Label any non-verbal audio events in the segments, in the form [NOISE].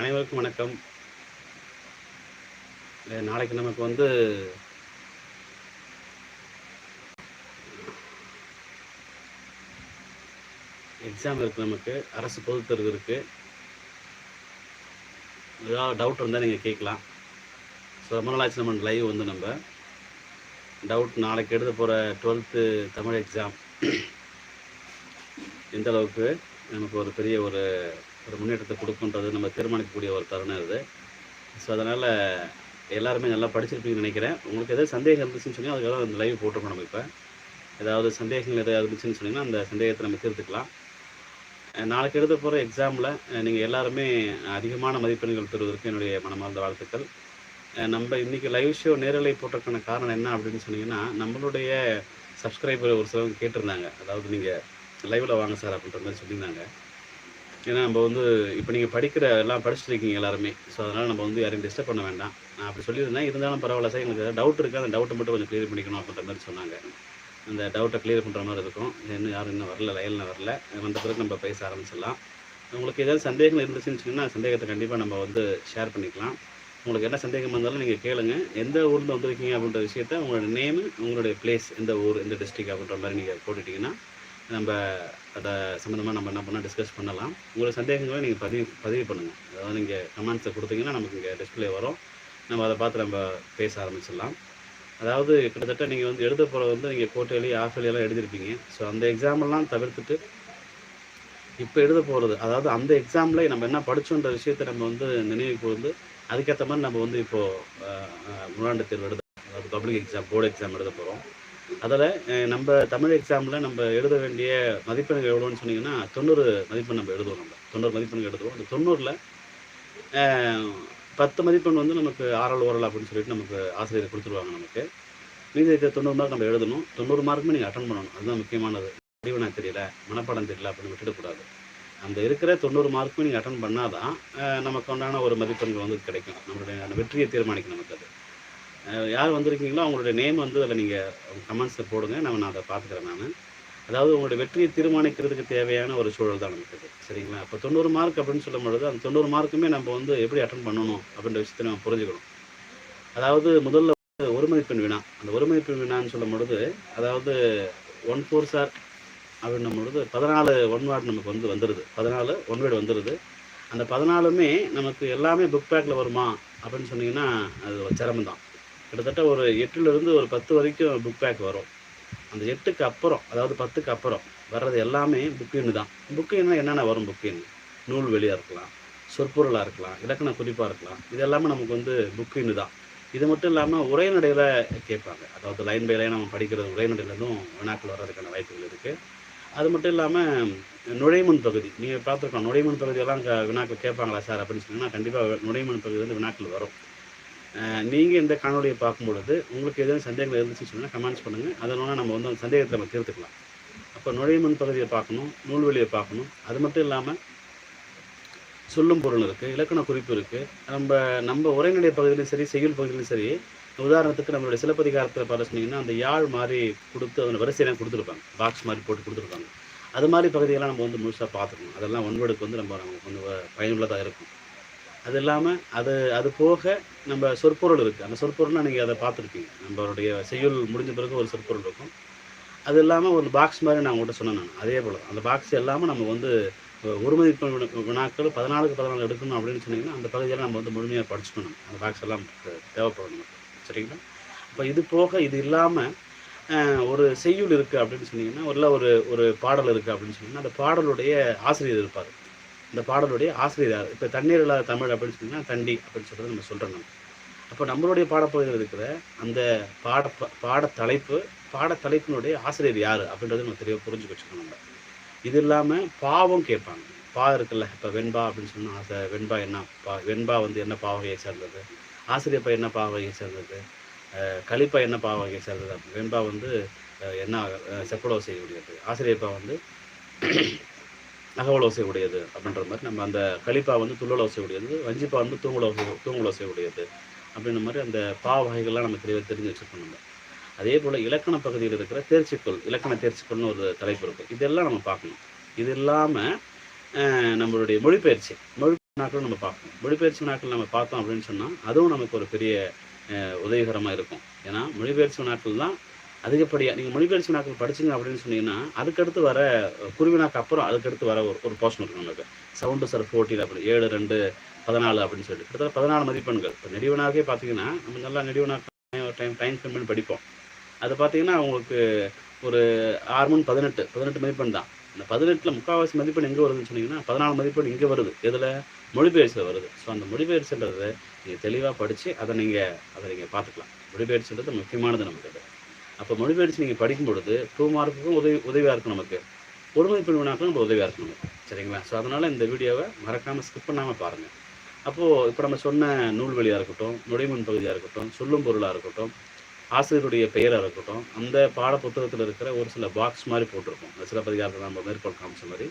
அனைவருக்கும் வணக்கம். நாளைக்கு நமக்கு வந்து எக்ஸாம் இருக்குது நமக்கு. அரசு பொதுத் தேர்வு இருக்குது ஏதாவது டவுட் இருந்தால் நீங்கள் கேட்கலாம். ஸோ ரொம்ப நாளாச்சு நம்ம லைவ் வந்து நம்ம. டவுட் நாளைக்கு எழுத போகிற டுவெல்த்து தமிழ் எக்ஸாம் எந்த அளவுக்கு நமக்கு ஒரு பெரிய ஒரு ஒரு முன்னேற்றத்தை கொடுக்குன்றது நம்ம தீர்மானிக்கக்கூடிய ஒரு தருணம் இது. ஸோ அதனால் எல்லாருமே நல்லா படிச்சிருப்பீங்கன்னு நினைக்கிறேன். உங்களுக்கு எதாவது சந்தேகம் இருந்துச்சுன்னு சொன்னால் அதுக்காக அந்த லைவ் போட்டிருக்கோம் நம்ம இப்போ. ஏதாவது சந்தேகங்கள் எதாவது இருந்துச்சுன்னு சொன்னீங்கன்னா அந்த சந்தேகத்தை நம்ம தீர்த்துக்கலாம். நாளைக்கு எழுத போகிற எக்ஸாமில் நீங்கள் எல்லாருமே அதிகமான மதிப்பெண்கள் பெறுவதற்கு என்னுடைய மனமார்ந்த வாழ்த்துக்கள். நம்ம இன்றைக்கி லைவ் ஷோ நேரலை போட்டிருக்கான காரணம் என்ன அப்படின்னு சொன்னீங்கன்னா நம்மளுடைய சப்ஸ்கிரைபர் ஒரு சிலவங்க கேட்டிருந்தாங்க. அதாவது நீங்கள் லைவில் வாங்க சார் அப்படின்ற மாதிரி சொல்லியிருந்தாங்க. ஏன்னா நம்ம வந்து இப்போ நீங்கள் படிக்கிற எல்லாம் படிச்சுட்டு இருக்கீங்க எல்லாருமே. ஸோ அதனால் நம்ம வந்து யாரையும் டிஸ்டர்ப் பண்ண வேண்டாம். நான் அப்படி சொல்லியிருந்தேன் இருந்தாலும் பரவாயில்ல சார். எனக்கு டவுட் இருக்குது அந்த டவுட்டை மட்டும் கொஞ்சம் க்ளியர் பண்ணிக்கணும் அப்படின்ற மாதிரி சொன்னாங்க. அந்த டவுட்டை க்ளியர் பண்ணுற மாதிரி இருக்கும். இன்னும் யாரும் இன்னும் வரல லைனில் வரல. வந்த பிறகு நம்ம பேச ஆரம்பிச்சிடலாம். உங்களுக்கு ஏதாவது சந்தேகங்கள் இருந்துச்சுன்னு சொன்னால் சந்தேகத்தை கண்டிப்பாக நம்ம வந்து ஷேர் பண்ணிக்கலாம். உங்களுக்கு என்ன சந்தேகம் இருந்தாலும் நீங்கள் கேளுங்க. எந்த ஊரில் வந்திருக்கீங்க அப்படின்ற விஷயத்த உங்களோட நேமு உங்களுடைய பிளேஸ் எந்த ஊர் எந்த டிஸ்ட்ரிக்ட் அப்படின்ற மாதிரி நீங்கள் போட்டுட்டிங்கன்னா நம்ம அதை சம்மந்தமாக நம்ம என்ன பண்ணால் டிஸ்கஸ் பண்ணலாம். உங்களோட சந்தேகங்களை நீங்கள் பதிவு பதிவு பண்ணுங்கள் அதாவது நீங்கள் கமெண்ட்ஸை கொடுத்தீங்கன்னா நமக்கு இங்கே டிஸ்பிளே வரும். நம்ம அதை பார்த்து நம்ம பேச ஆரம்பிச்சிடலாம். அதாவது கிட்டத்தட்ட நீங்கள் வந்து எழுத போகிறது வந்து நீங்கள் கோட்டையிலேயே ஆஃபிலையெல்லாம் எழுதிருப்பீங்க ஸோ அந்த எக்ஸாமெல்லாம் தவிர்த்துட்டு இப்போ எழுத போகிறது அதாவது அந்த எக்ஸாமில் நம்ம என்ன படித்தோன்ற விஷயத்தை நம்ம வந்து நினைவுக்கு வந்து அதுக்கேற்ற மாதிரி நம்ம வந்து இப்போது முன்னாண்டு தேர்வு எழுத அதாவது பப்ளிக் எக்ஸாம் போர்டு எக்ஸாம் எழுத போகிறோம் அதில் நம்ம தமிழ் எக்ஸாமில் நம்ம எழுத வேண்டிய மதிப்பெண்கள் எவ்வளோன்னு சொன்னீங்கன்னா தொண்ணூறு மதிப்பெண் நம்ம எழுதுவோம் நம்ம. தொண்ணூறு மதிப்பெண்கள் எழுதுவோம். அந்த தொண்ணூறில் பத்து மதிப்பெண் வந்து நமக்கு ஆரல் ஓரல் அப்படின்னு சொல்லிட்டு நமக்கு ஆசிரியர் கொடுத்துருவாங்க நமக்கு. மீதி இருக்க தொண்ணூறு மார்க் நம்ம எழுதணும். தொண்ணூறு மார்க்குமே நீங்கள் அட்டன் பண்ணணும். அதுதான் முக்கியமானது. அறிவுனா தெரியல மனப்பாடம் தெரியல அப்படின்னு விட்டுடக்கூடாது அந்த இருக்கிற தொண்ணூறு மார்க்குமே நீங்கள் அட்டன் பண்ணால் தான் நமக்கு உண்டான ஒரு மதிப்பெண்கள் வந்து கிடைக்கும். நம்மளுடைய அந்த வெற்றியை தீர்மானிக்கும் நமக்கு அது. யார் வந்திருக்கீங்களோ அவங்களுடைய நேம் வந்து அதில் நீங்கள் கமெண்ட்ஸில் போடுங்க. நம்ம நான் அதை பார்த்துக்கிறேன் நான். அதாவது உங்களுடைய வெற்றியை தீர்மானிக்கிறதுக்கு தேவையான ஒரு சூழல் தான் நமக்கு இது. சரிங்களா? அப்போ தொண்ணூறு மார்க் அப்படின்னு சொல்லும் பொழுது அந்த தொண்ணூறு மார்க்குமே நம்ம வந்து எப்படி அட்டன் பண்ணணும் அப்படின்ற விஷயத்தை நம்ம புரிஞ்சுக்கணும். அதாவது முதல்ல வந்து ஒரு மதிப்பெண் வினா அந்த ஒரு மதிப்பெண் வினான்னு சொல்லும் பொழுது அதாவது ஒன் ஃபோர் சார் அப்படின்னும் பொழுது பதினாலு ஒன் வேர்டு நமக்கு வந்து வந்துடுது பதினாலு ஒன் வேர்டு வந்துடுது அந்த பதினாலுமே நமக்கு எல்லாமே புக் பேக்கில் வருமா அப்படின்னு சொன்னீங்கன்னா அது ஒரு சிரமம் தான் கிட்டத்தட்ட ஒரு எட்டுலேருந்து ஒரு பத்து வரைக்கும் புக் பேக் வரும். அந்த எட்டுக்கு அப்புறம் அதாவது பத்துக்கு அப்புறம் வர்றது எல்லாமே புக்கின்னு தான். புக்கின்னா என்னென்ன வரும் புக்கின்னு நூல் வெளியாக இருக்கலாம் சொற்பொருளாக இருக்கலாம் இலக்கண குறிப்பாக இருக்கலாம். இது எல்லாமே நமக்கு வந்து புக்கின்னு தான். இது மட்டும் இல்லாமல் உரைநடையில் கேட்பாங்க. அதாவது லைன் பை லைன் நம்ம படிக்கிறது உரைநடையிலேருந்தும் வினாக்கள் வர்றதுக்கான வாய்ப்புகள் இருக்குது அது மட்டும் இல்லாமல் நுழைமுன் பகுதி. நீங்கள் பார்த்துருக்கோம் நுழைமுன் பகுதியெல்லாம் க வினாக்கள் கேட்பாங்களா சார் அப்படின்னு சொன்னீங்கன்னா கண்டிப்பாக நுழைமுன் பகுதி வந்து வினாக்கள் வரும். நீங்கள் இந்த காணொலியை பார்க்கும் பொழுது உங்களுக்கு எதுவும் சந்தேகங்கள் இருந்துச்சுன்னு சொன்னால் கமெண்ட்ஸ் பண்ணுங்கள் அதனால நம்ம வந்து அந்த சந்தேகத்தை நம்ம தீர்த்துக்கலாம். அப்போ நுழைமுன் பகுதியை பார்க்கணும் நூல்வெளியை பார்க்கணும். அது மட்டும் இல்லாமல் சொல்லும் பொருள் இருக்குது இலக்கண குறிப்பு இருக்குது நம்ம நம்ம உரைநடை பகுதியிலும் சரி செய்யுள் பகுதியிலும் சரி உதாரணத்துக்கு நம்மளுடைய சிலப்பதிகாரத்தில் பார்த்து சொன்னீங்கன்னா அந்த யாழ் மாதிரி கொடுத்து அதில் வரிசையெல்லாம் கொடுத்துருப்பாங்க. பாக்ஸ் மாதிரி போட்டு கொடுத்துருப்பாங்க. அது மாதிரி பகுதியெல்லாம் நம்ம வந்து முழுசாக பார்த்துக்கணும். அதெல்லாம் ஒன்வேர்டுக்கு வந்து நம்ம நமக்கு வந்து பயனுள்ளதாக இருக்கும். அது இல்லாமல் அது அது போக நம்ம சொற்பொருள் இருக்குது அந்த சொற்பொருள்னால் நீங்கள் அதை பார்த்துருப்பீங்க. நம்மளுடைய செய்யுள் முடிஞ்ச பிறகு ஒரு சொற்பொருள் இருக்கும். அது இல்லாமல் ஒரு பாக்ஸ் மாதிரி நான் உங்கள்கிட்ட சொன்னேன் நான். அதே போல். அந்த பாக்ஸ் எல்லாமே நம்ம வந்து ஒரு வினாக்கள் பதினாலுக்கு பதினாலு எடுக்கணும் அப்படின்னு சொன்னீங்கன்னா அந்த பகுதியெல்லாம் நம்ம வந்து முழுமையாக படிச்சுக்கணும் அந்த பாக்ஸ் எல்லாம் தேவைப்படணும் சரிங்களா? அப்போ இது போக இது இல்லாமல் ஒரு செய்யுள் இருக்குது அப்படின்னு சொன்னீங்கன்னா இல்லை ஒரு ஒரு பாடல் இருக்குது அப்படின்னு சொன்னீங்கன்னா அந்த பாடலுடைய ஆசிரியர் இருப்பார். இந்த பாடலுடைய ஆசிரியர் யார்? இப்போ தண்ணீர் இல்லாத தமிழ் அப்படின்னு சொன்னீங்கன்னா தண்டி அப்படின்னு சொல்கிறது நம்ம சொல்கிறோம் நம்ம. அப்போ நம்மளுடைய பாடப்பகுதியில் இருக்கிற அந்த பாட பாடத்தலைப்பு பாடத்தலைப்பினுடைய தலைப்பினுடைய ஆசிரியர் யார் அப்படின்றத நம்ம தெளிவாக புரிஞ்சு வச்சுக்கணும் நம்ம. இது இல்லாமல் பாவம் கேட்பாங்க. பா இருக்குல்ல இப்போ வெண்பா அப்படின்னு சொன்னால் ஆசை வெண்பா என்ன பா வெண்பா வந்து என்ன பாவகையை சேர்ந்தது? ஆசிரியப்பா என்ன பாவகையை சேர்ந்தது? கழிப்பா என்ன பாவகையை சேர்ந்தது? வெண்பா வந்து என்ன செப்பளவு செய்யக்கூடியது ஆசிரியப்பா வந்து அகவலோசை உடையது அப்படின்ற மாதிரி நம்ம அந்த கழிப்பா வந்து துள்ளலோசை உடையது வஞ்சிப்பா வந்து தூங்குலோசை தூங்குலோசை உடையது அப்படின்ற மாதிரி அந்த பாவ வகைகள்லாம் நம்ம தெரிய தெரிஞ்சு வச்சுருக்கோம் அதே போல் இலக்கண பகுதியில் இருக்கிற தேர்ச்சிக்கொள் இலக்கண தேர்ச்சிக்கொள்னு ஒரு தலைப்பு இருக்குது இதெல்லாம் நம்ம பார்க்கணும். இது இல்லாமல் நம்மளுடைய மொழிபெயர்ச்சி மொழி நாட்களும் நம்ம பார்க்கணும். மொழிபெயர்ச்சி நாட்கள் நம்ம பார்த்தோம் அப்படின்னு சொன்னால் அதுவும் நமக்கு ஒரு பெரிய உதவிகரமாக இருக்கும். ஏன்னா மொழிபெயர்ச்சி நாட்கள் தான் அதிகப்படியாக நீங்கள் மொழிபெயர்ச்சி வினாக்கள் படிச்சீங்க அப்படின்னு சொன்னீங்கன்னா அதுக்கடுத்து வர குருவினாக்கு அப்புறம் அதுக்கடுத்து வர ஒரு ஒரு போர்ஷன் இருக்கும் உங்களுக்கு சவுண்டு சார் ஃபோர்ட்டின் அப்படி ஏழு ரெண்டு பதினாலு அப்படின்னு சொல்லிட்டு. கிட்டத்தட்ட பதினாலு மதிப்பெண்கள். இப்போ நெடிவனாகவே பார்த்தீங்கன்னா நம்ம நல்லா நெடிவனாக டைம் டைம் ஸ்பெண்ட் பண்ணி படிப்போம். அது பார்த்தீங்கன்னா உங்களுக்கு ஒரு ஆறு மணி பதினெட்டு பதினெட்டு மதிப்பெண் தான். இந்த பதினெட்டில் முக்கால்வாசி மதிப்பெண் எங்கே வருதுன்னு சொன்னீங்கன்னா பதினாலு மதிப்பெண் இங்கே வருது. இதில் மொழிபெயர்ச்சியில் வருது. ஸோ அந்த மொழிபெயர்ச்சின்றதை நீங்கள் தெளிவாக படித்து அதை நீங்கள் அதை நீங்கள் பார்த்துக்கலாம். மொழிபெயர்ச்சின்றது முக்கியமானது நமக்கு. அப்போ மொழிபெயர்ச்சி நீங்கள் படிக்கும் பொழுது டூ மார்க்குக்கும் உதவி உதவியாக இருக்கும் நமக்கு. ஒரு மதிப்பெண் நம்ம உதவியாக இருக்கும் நமக்கு. சரிங்களா? ஸோ அதனால் இந்த வீடியோவை மறக்காமல் ஸ்கிப் பண்ணாமல் பாருங்கள் அப்போது இப்போ நம்ம சொன்ன நூல்வெளியாக இருக்கட்டும் நுழைமுன் பகுதியாக இருக்கட்டும் சொல்லும் பொருளாக இருக்கட்டும் ஆசிரியருடைய பெயராக இருக்கட்டும் அந்த பாட புத்தகத்தில் இருக்கிற ஒரு சில பாக்ஸ் மாதிரி போட்டிருக்கோம் அந்த சிலப்பதிகாரத்தில் நம்ம மேற்கோள் காமிச்ச மாதிரி.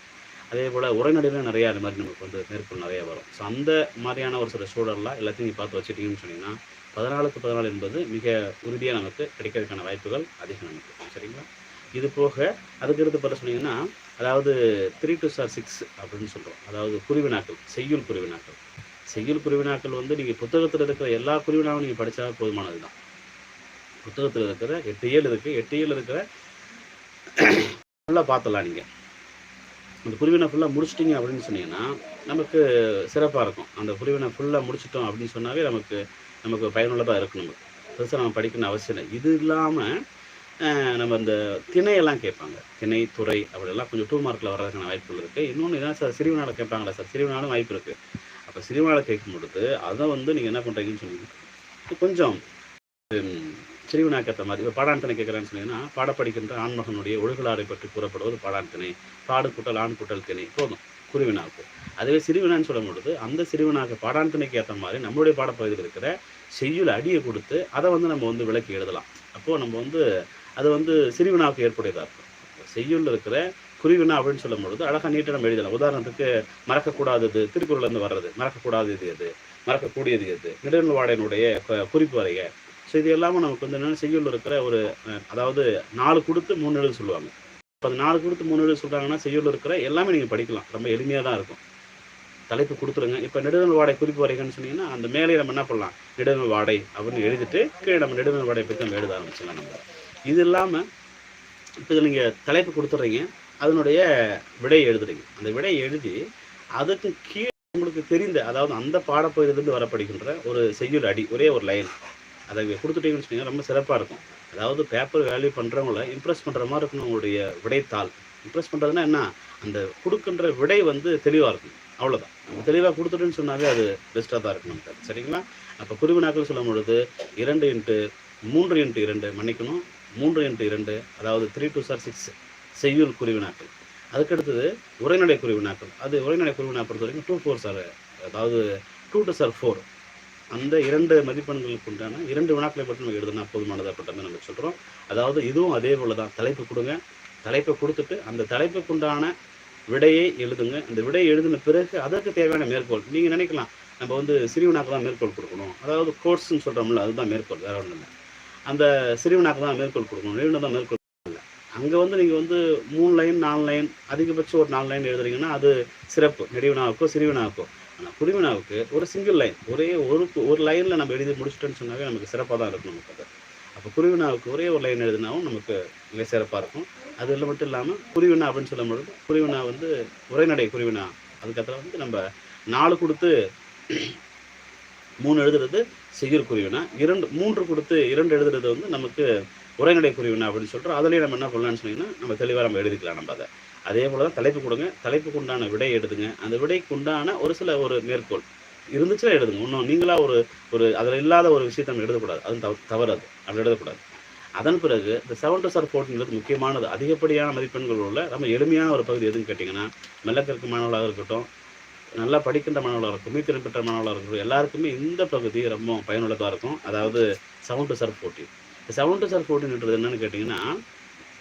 அதே போல் உரைநடையிலும் நிறையா அது மாதிரி நமக்கு வந்து மேற்கொள் நிறையா வரும். ஸோ அந்த மாதிரியான ஒரு சில சூழல்லாம் எல்லாத்தையும் நீங்கள் பார்த்து வச்சுட்டீங்கன்னு சொன்னீங்கன்னா பதினாலுக்கு பதினாலு என்பது மிக உறுதியாக நமக்கு கிடைக்கிறதுக்கான வாய்ப்புகள் அதிகம் நமக்கு. சரிங்களா? இது போக அதுக்கு பல பார்த்து சொன்னீங்கன்னா அதாவது த்ரீ டு சார் சிக்ஸ் அப்படின்னு சொல்கிறோம் அதாவது குருவினாக்கள் செய்யுள் குருவினாக்கள். செய்யுள் குருவினாக்கள் வந்து நீங்கள் புத்தகத்தில் இருக்கிற எல்லா குருவினாவும் நீங்கள் படித்தா போதுமானது தான் புத்தகத்தில் இருக்கிற எட்டு ஏழு இருக்குது எட்டு ஏழு இருக்கிற நல்லா பார்த்தலாம் நீங்கள் அந்த புரிவினை ஃபுல்லாக முடிச்சிட்டிங்க அப்படின்னு சொன்னீங்கன்னா நமக்கு சிறப்பாக இருக்கும். அந்த புரிவினை ஃபுல்லாக முடிச்சிட்டோம் அப்படின்னு சொன்னாவே நமக்கு நமக்கு பயனுள்ளதாக இருக்கும் நமக்கு பெருசாக நம்ம படிக்கணும்னு அவசியம் இல்லை. இது இல்லாமல் நம்ம இந்த திணையெல்லாம் கேட்பாங்க. திணை துறை அப்படிலாம் கொஞ்சம் டூ மார்க்கில் வர்றதுக்கான வாய்ப்புகள் இருக்குது இன்னொன்று இதான் சார் சிறுவனால கேட்பாங்களா சார்? சிறுவனாலும் வாய்ப்பு இருக்குது அப்போ சிறுவனால கேட்கும் பொழுது அதை வந்து நீங்கள் என்ன பண்ணுறீங்கன்னு சொன்னீங்க. கொஞ்சம் சிறுவனாக்கத்த மாதிரி. இப்போ பாடாந்தனை கேட்குறான்னு சொன்னீங்கன்னா பாடப்படிக்கின்ற ஆண்மகனுடைய ஒழுகலாறை பற்றி கூறப்படுவது ஒரு பாடு கூட்டல் ஆண் குட்டல் திணை. போதும். குருவினாக்கு. அதுவே சிறுவினான்னு சொல்லும் பொழுது அந்த சிறுவினாக்கு பாடாந்தனைக்கு ஏற்ற மாதிரி நம்மளுடைய பாடப்பகுதியில் இருக்கிற செய்யுள் அடியை கொடுத்து அதை வந்து நம்ம வந்து விளக்கி எழுதலாம். அப்போது நம்ம வந்து அது வந்து சிறுவினாவுக்கு ஏற்புடையதாக இருக்கும். செய்யுள் இருக்கிற குருவினா அப்படின்னு சொல்லும் பொழுது அழகாக நீட்டாக நம்ம எழுதலாம். உதாரணத்துக்கு மறக்கக்கூடாதது திருக்குறள்லேருந்து வர்றது. மறக்கக்கூடாதது எது? மறக்கக்கூடியது எது? நெடுநல்வாடையினுடைய கு- குறிப்பு வரைய. ஸோ இது எல்லாமே நமக்கு வந்து என்னென்ன செய்யுள் இருக்கிற ஒரு அதாவது நாலு கொடுத்து மூணு எழுத சொல்லுவாங்க. இப்போ அது நாலு கொடுத்து மூணு எழுத சொல்கிறாங்கன்னா செய்யுள் இருக்கிற எல்லாமே நீங்கள் படிக்கலாம். ரொம்ப எளிமையாக தான் இருக்கும். தலைப்பு கொடுத்துருங்க. இப்போ நெடுநல் வாடை குறிப்பு வரைகன்னு சொன்னீங்கன்னா அந்த மேலே நம்ம என்ன பண்ணலாம்? நெடுநல் வாடை அப்படின்னு எழுதிட்டு கீழே நம்ம நெடுநல் வாடை பற்றி நம்ம எழுத ஆரம்பிச்சிடலாம் நம்ம. இது இல்லாமல் இப்போ இதில் நீங்கள் தலைப்பு கொடுத்துட்றீங்க. அதனுடைய விடையை எழுதுறீங்க. அந்த விடையை எழுதி அதுக்கு கீழே உங்களுக்கு தெரிந்த அதாவது அந்த பாடப்பகுதியிலிருந்து வரப்படுகின்ற ஒரு செய்யுள் அடி ஒரே ஒரு லைன். அதை கொடுத்துட்டீங்கன்னு சொன்னீங்கன்னா ரொம்ப சிறப்பாக இருக்கும். அதாவது பேப்பர் வேல்யூ பண்ணுறவங்கள இம்ப்ரெஸ் பண்ணுற மாதிரி இருக்கணும் உங்களுடைய விடைத்தாள். இம்ப்ரெஸ் பண்ணுறதுனா என்ன? அந்த கொடுக்கின்ற விடை வந்து தெளிவாக இருக்கும். அவ்வளோதான் நம்ம தெளிவாக கொடுத்துட்டுன்னு சொன்னாவே அது பெஸ்ட்டாக தான் இருக்கும் நமக்கு. அது. சரிங்களா? அப்போ குருவினாக்கள் சொல்லும் பொழுது இரண்டு இன்ட்டு மூன்று இன்ட்டு இரண்டு மன்னிக்கணும். மூன்று இன்ட்டு இரண்டு அதாவது த்ரீ டூ சார் சிக்ஸ் செய்யுள் குருவினாக்கள் அதுக்கடுத்தது உரைநடை குருவினாக்கள் அது உரைநடை குருவினா பொறுத்த வரைக்கும் டூ ஃபோர் சார் அதாவது டூ டு சார் ஃபோர் அந்த இரண்டு மதிப்பெண்களுக்கு உண்டான இரண்டு வினாக்களை மட்டும் நம்ம எழுதுனா போதுமானது அப்படின்ற நம்ம சொல்கிறோம் அதாவது இதுவும் அதே போல் தான். தலைப்பு கொடுங்க. தலைப்பை கொடுத்துட்டு அந்த தலைப்புக்குண்டான விடையை எழுதுங்க. அந்த விடையை எழுதின பிறகு அதற்கு தேவையான மேற்கோள். நீங்கள் நினைக்கலாம் நம்ம வந்து சிறுவினாக்கு தான் மேற்கோள் கொடுக்கணும். அதாவது கோர்ஸ்னு சொல்கிறோம்ல அதுதான் மேற்கோள். வேற ஒன்றும் இல்லை. அந்த சிறுவினாக்கு தான் மேற்கோள் கொடுக்கணும். நிறுவனம் தான் மேற்கோள் இல்லை அங்கே வந்து நீங்கள் வந்து மூணு லைன் நாலு லைன் அதிகபட்சம் ஒரு நாலு லைன் எழுதுறீங்கன்னா அது சிறப்பு. நெடிவினாவுக்கோ சிறுவினாவுக்கோ. ஆனால் குருவினாவுக்கு ஒரு சிங்கிள் லைன் ஒரே ஒரு ஒரு லைனில் நம்ம எழுதி முடிச்சிட்டோன்னு சொன்னாவே நமக்கு சிறப்பாக தான் இருக்கும் நமக்கு அது அப்போ குருவினாவுக்கு ஒரே ஒரு லைன் எழுதினாவும் நமக்கு மிக சிறப்பாக இருக்கும். அது இல்லை மட்டும் இல்லாமல் குருவினா அப்படின்னு சொல்லும் பொழுது குருவினா வந்து உரைநடை குருவினா அதுக்கப்புறம் வந்து நம்ம நாலு கொடுத்து மூணு எழுதுறது சிகிர் குருவினா இரண்டு மூன்று கொடுத்து இரண்டு எழுதுறது வந்து நமக்கு உரைநடை குருவினா அப்படின்னு சொல்கிறோம் அதுலேயே நம்ம என்ன பண்ணலாம்னு சொன்னீங்கன்னா நம்ம தெளிவாக நம்ம எழுதிக்கலாம் நம்ம அதை. அதே போல் தான் தலைப்பு கொடுங்க. தலைப்புக்கு உண்டான விடை எழுதுங்க அந்த விடைக்கு உண்டான ஒரு சில ஒரு மேற்கோள். இருந்துச்சுன்னா எழுதுங்க இன்னும் நீங்களாக ஒரு ஒரு அதில் இல்லாத ஒரு விஷயத்தை நம்ம எழுதக்கூடாது. அது தவ தவறு அது அப்படி எழுதக்கூடாது. அதன் பிறகு இந்த செவன் டு சார் ஃபோர்டின்றது முக்கியமானது. அதிகப்படியான மதிப்பெண்கள் உள்ள ரொம்ப எளிமையான ஒரு பகுதி எதுன்னு கேட்டிங்கன்னா மெல்லக்கற்கு மாணவர்களாக இருக்கட்டும் நல்லா படிக்கின்ற மாணவர்களாக இருக்கும் மீத்திறன் பெற்ற மாணவர்களாக இருக்கட்டும் எல்லாருக்குமே இந்த பகுதி ரொம்ப பயனுள்ளதாக இருக்கும். அதாவது செவன் டு சார் ஃபோர்டின் இந்த செவன் டு சார் ஃபோர்டின்ன்றது என்னென்னு கேட்டிங்கன்னா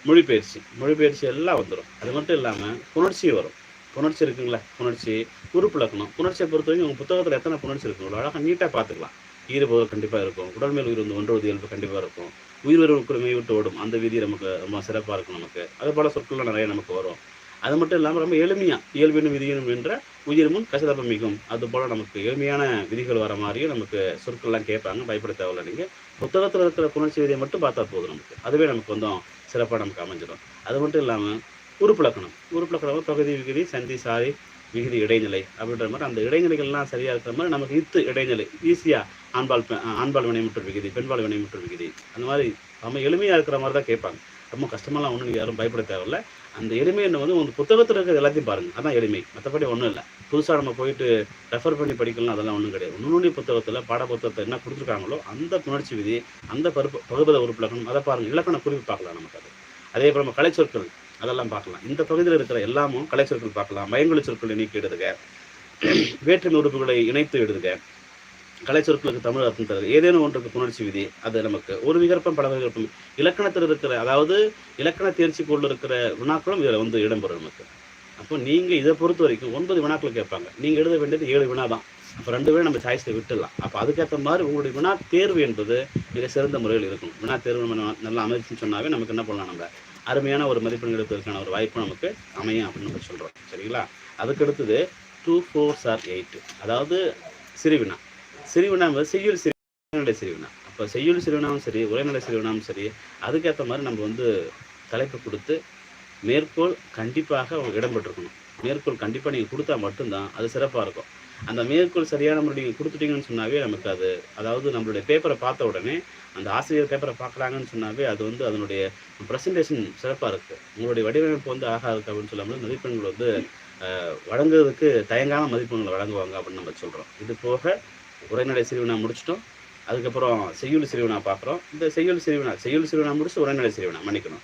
மொழிபெயர்ச்சி மொழிபெயர்ச்சி எல்லாம் வந்துடும் அது மட்டும் இல்லாமல் புணர்ச்சி வரும். புணர்ச்சி இருக்குங்களா புணர்ச்சி உறுப்பிழக்கணும் புணர்ச்சியை பொறுத்த வரைக்கும் உங்கள் புத்தகத்தில் எத்தனை புணர்ச்சி இருக்குங்களோ அழகாக நீட்டாக பார்த்துக்கலாம். ஈரபோதல் கண்டிப்பாக இருக்கும். உடல் மேல் உயிர் வந்து ஒன்றோது இயல்பு கண்டிப்பாக இருக்கும். உயிர் உறவுக்குரிமை விட்டு ஓடும். அந்த விதி நமக்கு ரொம்ப சிறப்பாக இருக்கும் நமக்கு. அது போல் சொற்கள்லாம் நிறைய நமக்கு வரும். அது மட்டும் இல்லாமல் ரொம்ப எளிமையாக இயல்பினும் விதியினும் என்ற உயிர்முன் கசதப்ப மிகும். அது போல் நமக்கு எளிமையான விதிகள் வர மாதிரியும் நமக்கு சொற்கள்லாம் கேட்பாங்க. பயப்பட தேவையில்ல நீங்கள் புத்தகத்தில் இருக்கிற புணர்ச்சி விதியை மட்டும் பார்த்தா போதும் நமக்கு. அதுவே நமக்கு கொஞ்சம் சிறப்பாக நமக்கு அமைஞ்சிடும். அது மட்டும் இல்லாமல் உறுப்பிலக்கணம் உறுப்பிலக்கணம் பகுதி விகுதி சந்தி சாரி விகுதி இடைநிலை அப்படின்ற மாதிரி அந்த இடைநிலைகள்லாம் சரியாக இருக்கிற மாதிரி நமக்கு இத்து இடைநிலை ஈஸியாக ஆண்பால் ஆண்பால் வினைமுற்று விகுதி பெண்பால் வினைமுற்று விகுதி. அந்த மாதிரி ரொம்ப எளிமையாக இருக்கிற மாதிரி தான் கேட்பாங்க. ரொம்ப கஷ்டமெல்லாம் ஒன்றும் யாரும் பயப்பட தேவையில்ல. அந்த எளிமையை வந்து உங்கள் புத்தகத்தில் இருக்கிற எல்லாத்தையும் பாருங்கள் அதான் எளிமை. மற்றபடி ஒன்றும் இல்லை. புதுசாக நம்ம போயிட்டு ரெஃபர் பண்ணி படிக்கலாம் அதெல்லாம் ஒன்றும் கிடையாது. முன்னோடி புத்தகத்தில் பாட புத்தகத்தை என்ன கொடுத்துருக்காங்களோ அந்த புணர்ச்சி விதி அந்த பருப்பு பகுபத உறுப்பிலக்கணம் அதை பாருங்கள் இலக்கண குறிப்பு பார்க்கலாம் நமக்கு அது. அதே போல் நம்ம கலைச்சொற்கள் அதெல்லாம் பார்க்கலாம். இந்த பகுதியில் இருக்கிற எல்லாமும் கலைச்சொற்கள் பார்க்கலாம். பயங்கொழி சொற்கள் நீக்கி எழுதுக வேற்றுமை உறுப்புகளை இணைத்து எழுதுக கலைச்சொற்களுக்கு தமிழ் அர்த்தம் தருது. ஏதேனும் ஒன்றுக்கு புணர்ச்சி விதி அது நமக்கு ஒரு விகற்பம் பல விகற்பம். இலக்கணத்தில் இருக்கிற அதாவது இலக்கண தேர்ச்சிக்குள்ள இருக்கிற வினாக்களும் இதில் வந்து இடம்பெறும் நமக்கு. அப்போ நீங்கள் இதை பொறுத்த வரைக்கும் ஒன்பது வினாக்கள் கேட்பாங்க. நீங்கள் எழுத வேண்டியது ஏழு வினா தான். அப்போ ரெண்டு பேரும் நம்ம சாய்ஸை விட்டுடலாம். அப்போ அதுக்கேற்ற மாதிரி உங்களுடைய வினா தேர்வு என்பது மிக சிறந்த முறையில் இருக்கும். வினா தேர்வு நம்ம நல்லா அமைச்சுன்னு சொன்னாவே நமக்கு என்ன பண்ணலாம் நம்ம? அருமையான ஒரு மதிப்பெண் எடுப்பதற்கான ஒரு வாய்ப்பு நமக்கு அமையும் அப்படின்னு நம்ம சொல்கிறோம் சரிங்களா? அதுக்கடுத்தது டூ ஃபோர் சார் எயிட் அதாவது சிறுவினா சிறுவினா செய்யுள் சிறு உரைநடை சிறுவினா அப்போ செய்யுள் சிறுவினாவும் சரி உரைநடை சிறுவினாவும் சரி அதுக்கேற்ற மாதிரி நம்ம வந்து தலைப்பு கொடுத்து மேற்கோள் கண்டிப்பாக இடம்பெற்றிருக்கணும். மேற்கோள் கண்டிப்பாக நீங்கள் கொடுத்தா மட்டும்தான் அது சிறப்பாக இருக்கும். அந்த மேற்கோள் சரியான முறை நீங்கள் கொடுத்துட்டீங்கன்னு சொன்னாவே நமக்கு அது அதாவது நம்மளுடைய பேப்பரை பார்த்த உடனே அந்த ஆசிரியர் பேப்பரை பார்க்குறாங்கன்னு சொன்னாவே அது வந்து அதனுடைய ப்ரெசன்டேஷன் சிறப்பாக இருக்குது உங்களுடைய வடிவமைப்பு வந்து ஆகா இருக்குது அப்படின்னு சொல்லாமல் மதிப்பெண்கள் வந்து வழங்குறதுக்கு தயங்கான மதிப்பெண்களை வழங்குவாங்க அப்படின்னு நம்ம சொல்கிறோம் இது போக உரைநடை சிறுவினா முடிச்சிட்டோம். அதுக்கப்புறம் செய்யுள் சிறுவினா பார்க்குறோம். இந்த செய்யுள் சிறுவினா செய்யுள் சிறுவினா முடிச்சுட்டு உரைநடை சிறுவினா மன்னிக்கணும்.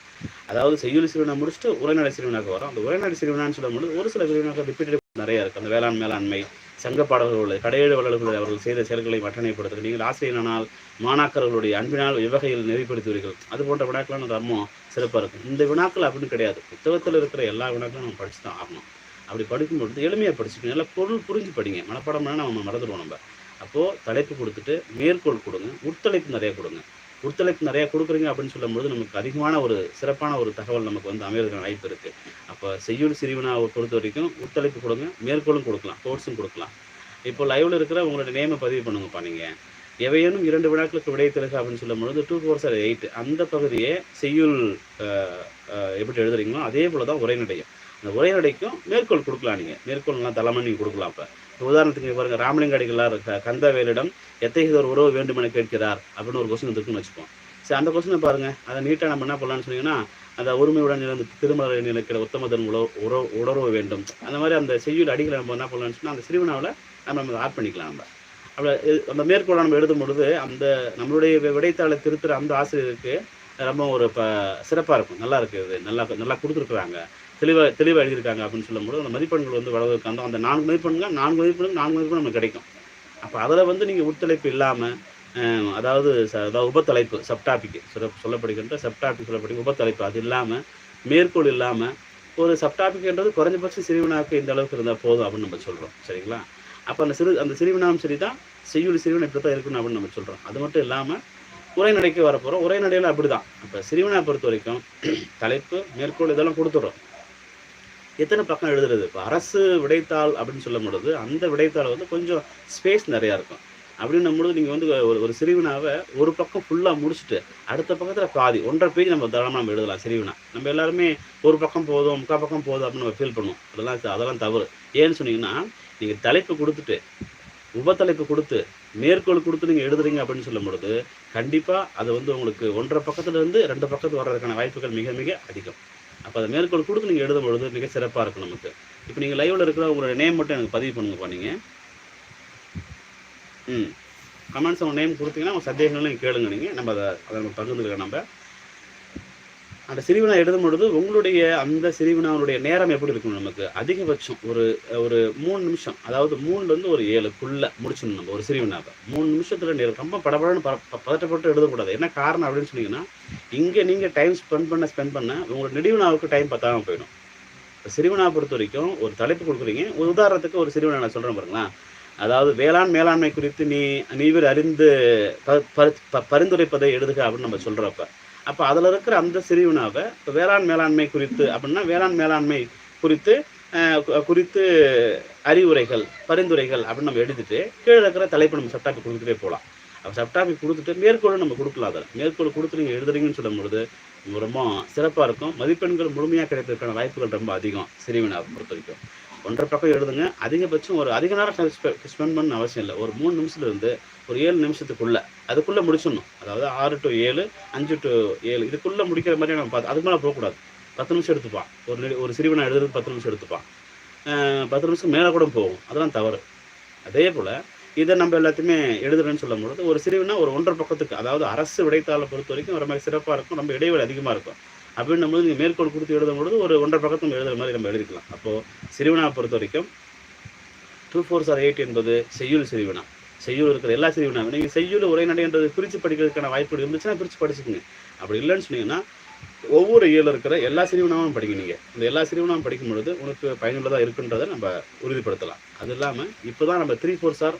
அதாவது செய்யுள் சிறுவினா முடிச்சுட்டு உரைநடை சிறுவினாக்கு வரோம். அந்த உரைநடை சிறுவினான்னு சொல்லும்போது ஒரு சில சிறுவினாக்கள் ரிப்பீட்டட் நிறையா இருக்குது அந்த வேளாண் மேலாண்மை சங்க பாடல்கள் கடையேடு வள்ளல்கள் அவர்கள் செய்த செயல்களை வட்டனைப்படுத்த நீங்கள் ஆசிரியரானால் மாணாக்கர்களுடைய அன்பினால் இவ்வகையில் நெறிப்படுத்துவீர்கள். அது போன்ற வினாக்கெல்லாம் ரொம்ப சிறப்பாக இருக்கும். இந்த வினாக்கள் அப்படின்னு கிடையாது. புத்தகத்தில் இருக்கிற எல்லா வினாக்களும் நம்ம படிச்சு தான் ஆகணும். அப்படி படிக்கும்பொழுது எளிமையாக படிச்சுக்கணும். நல்லா பொருள் புரிஞ்சு படிங்க. மனப்பாடம் பண்ணா நம்ம மறந்துடுவோம் நம்ம. அப்போது தலைப்பு கொடுத்துட்டு மேற்கோள் கொடுங்க உட்தலைப்பு நிறைய கொடுங்க. உட்தலைப்பு நிறைய கொடுக்குறீங்க அப்படின்னு சொல்லும்போது நமக்கு அதிகமான ஒரு சிறப்பான ஒரு தகவல் நமக்கு வந்து அமைவதற்கான வாய்ப்பு இருக்குது அப்போ செய்யுள் சிறுவினாவை பொறுத்த வரைக்கும் உட்தலைப்பு கொடுங்க மேற்கோளும் கொடுக்கலாம் கோர்ஸும் கொடுக்கலாம். இப்போ லைவில் இருக்கிற உங்களோட நேமை பதிவு பண்ணுங்கப்பா நீங்கள் எவையேனும் இரண்டு வினாக்களுக்கு விடை தருக அப்படின்னு சொல்லும்பொழுது டூ ஃபோர் சார் எயிட் அந்த பகுதியை செய்யுள் எப்படி எழுதுறீங்களோ அதே போல தான் உரைநடையும். அந்த உரைநடைக்கும் மேற்கோள் கொடுக்கலாம் நீங்கள் மேற்கோள்லாம் தலைமை நீங்கள் கொடுக்கலாம் இப்போ உதாரணத்துக்கு பாருங்க ராமலிங்க அடிகளார் கந்தவேலிடம் எத்தகைய ஒரு உறவு வேண்டும் என கேட்கிறார் அப்படின்னு ஒரு கொஸ்டின் இருக்குன்னு வச்சுப்போம் சரி அந்த கொஸ்டினை பாருங்க. அதை நீட்டாக நம்ம என்ன பண்ணலாம்னு சொன்னீங்கன்னா அந்த உரிமையுடன் இருந்து திருமலை நினைக்கிற உத்தமதன் உறவு உறவு உணர்வு வேண்டும். அந்த மாதிரி அந்த செய்யுள் அடிகளை நம்ம என்ன பண்ணலாம்னு சொன்னால் அந்த சிறுவனாவில் நம்ம நம்ம ஆட் பண்ணிக்கலாம் நம்ம. அப்படி அந்த மேற்கோளை நம்ம எழுதும் பொழுது அந்த நம்மளுடைய விடைத்தாளை திருத்துற அந்த ஆசிரியருக்கு ரொம்ப ஒரு ப சிறப்பாக இருக்கும். நல்லா இருக்குது நல்லா நல்லா கொடுத்துருக்குறாங்க. தெளிவாக தெளிவாக எழுதியிருக்காங்க அப்படின்னு சொல்லும்போது அந்த மதிப்பெண்கள் வந்து வளர்வதற்கு அந்த அந்த நான்கு மதிப்பெண்கள் நான்கு மதிப்பெண்கள் நான்கு மதிப்பெண் நமக்கு கிடைக்கும். அப்போ அதில் வந்து நீங்கள் உட்தலைப்பு இல்லாமல் அதாவது ச- அதாவது உபத்தலைப்பு சப்டாபிக்கு சொல்ல சொல்லப்படுகின்ற சப்டாபிக் சொல்லப்படுகிற உபத்தலைப்பு அது இல்லாமல் மேற்கோள் இல்லாமல் ஒரு சப்டாபிக்ன்றது குறைஞ்சபட்சம் சிறுவினாக்கு இந்த அளவுக்கு இருந்தால் போதும் அப்படின்னு நம்ம சொல்கிறோம் சரிங்களா? அப்போ அந்த சிறு அந்த சிறுவினாவும் சரி தான் செய்யுள் சிறுவினை இப்படி தான் இருக்கணும் அப்படின்னு நம்ம சொல்கிறோம் அது மட்டும் இல்லாமல் உரைநடைக்கு வரப்போகிறோம் உரைநடையில் அப்படி தான் இப்போ சிறுவினா பொறுத்த வரைக்கும் [CLEARS THROAT] தலைப்பு மேற்கோள் இதெல்லாம் கொடுத்துட்றோம். எத்தனை பக்கம் எழுதுறது? இப்போ அரசு விடைத்தாள் அப்படின்னு சொல்லும் பொழுது அந்த விடைத்தாள் வந்து கொஞ்சம் ஸ்பேஸ் நிறையா இருக்கும். அப்படின்னும் பொழுது நீங்கள் வந்து ஒரு ஒரு சிறுவினாவை ஒரு பக்கம் ஃபுல்லாக முடிச்சுட்டு அடுத்த பக்கத்தில் பாதி ஒன்றரை பேஜ் நம்ம தாராளமாக நம்ம எழுதலாம் சிறுவினா. நம்ம எல்லாருமே ஒரு பக்கம் போதும் முக்கால் பக்கம் போதும் அப்படின்னு நம்ம ஃபீல் பண்ணுவோம். அதெல்லாம் அதெல்லாம் தவறு. ஏன்னு சொன்னீங்கன்னா நீங்கள் தலைப்பு கொடுத்துட்டு உபத்தலைப்பு கொடுத்து மேற்கோள் கொடுத்து நீங்கள் எழுதுறீங்க அப்படின்னு சொல்லும் பொழுது கண்டிப்பாக அது வந்து உங்களுக்கு ஒன்றரை பக்கத்துலேருந்து ரெண்டு பக்கத்து வர்றதுக்கான வாய்ப்புகள் மிக மிக அதிகம். அப்போ அதை மேற்கோள் கொடுத்து நீங்கள் எழுதும் பொழுது மிக சிறப்பாக இருக்கும் நமக்கு. இப்போ நீங்கள் லைவில் இருக்கிற உங்களோட நேம் மட்டும் எனக்கு பதிவு பண்ணுங்கப்பா நீங்கள் ம். கமெண்ட்ஸ் உங்கள் நேம் கொடுத்தீங்கன்னா உங்கள் சந்தேகங்களும் நீங்கள் கேளுங்க நீங்கள் நம்ம அதை அதை நம்ம பகிர்ந்துக்கலாம் நம்ம. அந்த சிறுவினா எழுதும் பொழுது உங்களுடைய அந்த சிறுவினாவுடைய நேரம் எப்படி இருக்கும் நமக்கு? அதிகபட்சம் ஒரு ஒரு மூணு நிமிஷம் அதாவது மூணுலேருந்து ஒரு ஏழுக்குள்ளே முடிச்சிடணும் நம்ம ஒரு சிறுவினாவை மூணு நிமிஷத்தில் நேரம் ரொம்ப படபடன்னு ப ப- பதட்டப்பட்டு எழுதக்கூடாது. என்ன காரணம் அப்படின்னு சொன்னீங்கன்னா இங்கே நீங்கள் டைம் ஸ்பெண்ட் பண்ண ஸ்பெண்ட் பண்ண உங்களோட நெடிவினாவுக்கு டைம் பத்தாமல் போயிடும். இப்போ சிறுவினா பொறுத்த வரைக்கும் ஒரு தலைப்பு கொடுக்குறீங்க. ஒரு உதாரணத்துக்கு ஒரு சிறுவினா நான் சொல்கிறேன் பாருங்களேன். அதாவது வேளாண் மேலாண்மை குறித்து நீ நீவர் அறிந்து ப- ப- பரிந்துரைப்பதை எழுதுக அப்படின்னு நம்ம சொல்கிறப்ப அப்போ அதில் இருக்கிற அந்த சிறுவினாவை இப்போ வேளாண் மேலாண்மை குறித்து அப்படின்னா வேளாண் மேலாண்மை குறித்து குறித்து அறிவுரைகள் பரிந்துரைகள் அப்படின்னு நம்ம எடுத்துகிட்டு கீழே இருக்கிற தலைப்பு நம்ம சப்டாப்பி கொடுத்துட்டே போகலாம் அப்போ சப்டாப்பி கொடுத்துட்டு மேற்கோள் நம்ம கொடுக்கலாம் அதில். மேற்கோள் கொடுத்து நீங்கள் எழுதுறீங்கன்னு சொல்லும் பொழுது ரொம்ப சிறப்பாக இருக்கும். மதிப்பெண்கள் முழுமையாக கிடைப்பதற்கான வாய்ப்புகள் ரொம்ப அதிகம் சிறுவினாவை பொறுத்த வரைக்கும். ஒன்றரை பக்கம் எழுதுங்க. அதிகபட்சம் ஒரு அதிக நேரம் ஸ்பெண்ட் பண்ண அவசியம் இல்லை. ஒரு மூணு நிமிஷத்துலேருந்து ஒரு ஏழு நிமிஷத்துக்குள்ளே அதுக்குள்ளே முடிச்சிடணும். அதாவது ஆறு டு ஏழு அஞ்சு டு ஏழு இதுக்குள்ளே முடிக்கிற மாதிரி நம்ம பார்த்து அதுக்கு மேலே போகக்கூடாது. பத்து நிமிஷம் எடுத்துப்பான். ஒரு ஒரு சிறுவனை எழுதுறது பத்து நிமிஷம் எடுத்துப்பான். பத்து நிமிஷம் மேலே கூட போகும். அதெல்லாம் தவறு. அதே போல் இதை நம்ம எல்லாத்தையுமே எழுதுறேன்னு சொல்லும் பொழுது ஒரு சிறுவனா ஒரு ஒன்றரை பக்கத்துக்கு அதாவது அரசு விடைத்தாளை பொறுத்த வரைக்கும் ஒரு மாதிரி சிறப்பாக இருக்கும் நம்ம இடைவெளி அதிகமாக இருக்கும். அப்படின்னும் போது நீங்கள் மேற்கோள் கொடுத்து எழுதும் பொழுது ஒரு ஒன்றரை பக்கத்து எழுதுகிற எழுதுற மாதிரி நம்ம எழுதிக்கலாம். அப்போது சிறுவனாவை பொறுத்த வரைக்கும் டூ ஃபோர் சார் எயிட் என்பது செய்யுள் சிறுவினா செய்யுள் இருக்கிற எல்லா சிறுவினா நீங்கள் செய்யுள் உரைநடைன்றது பிரித்து படிக்கிறதுக்கான வாய்ப்பு இருந்துச்சுன்னா பிரித்து படிச்சுக்கோங்க. அப்படி இல்லைன்னு சொன்னீங்கன்னா ஒவ்வொரு இயலில் இருக்கிற எல்லா சிறுவனாவும் படிங்க நீங்கள் இந்த எல்லா சிறுவனாவும் படிக்கும் பொழுது உனக்கு பயனுள்ளதாக இருக்குன்றதை நம்ம உறுதிப்படுத்தலாம். அது இல்லாமல் இப்போ தான் நம்ம த்ரீ ஃபோர் சார்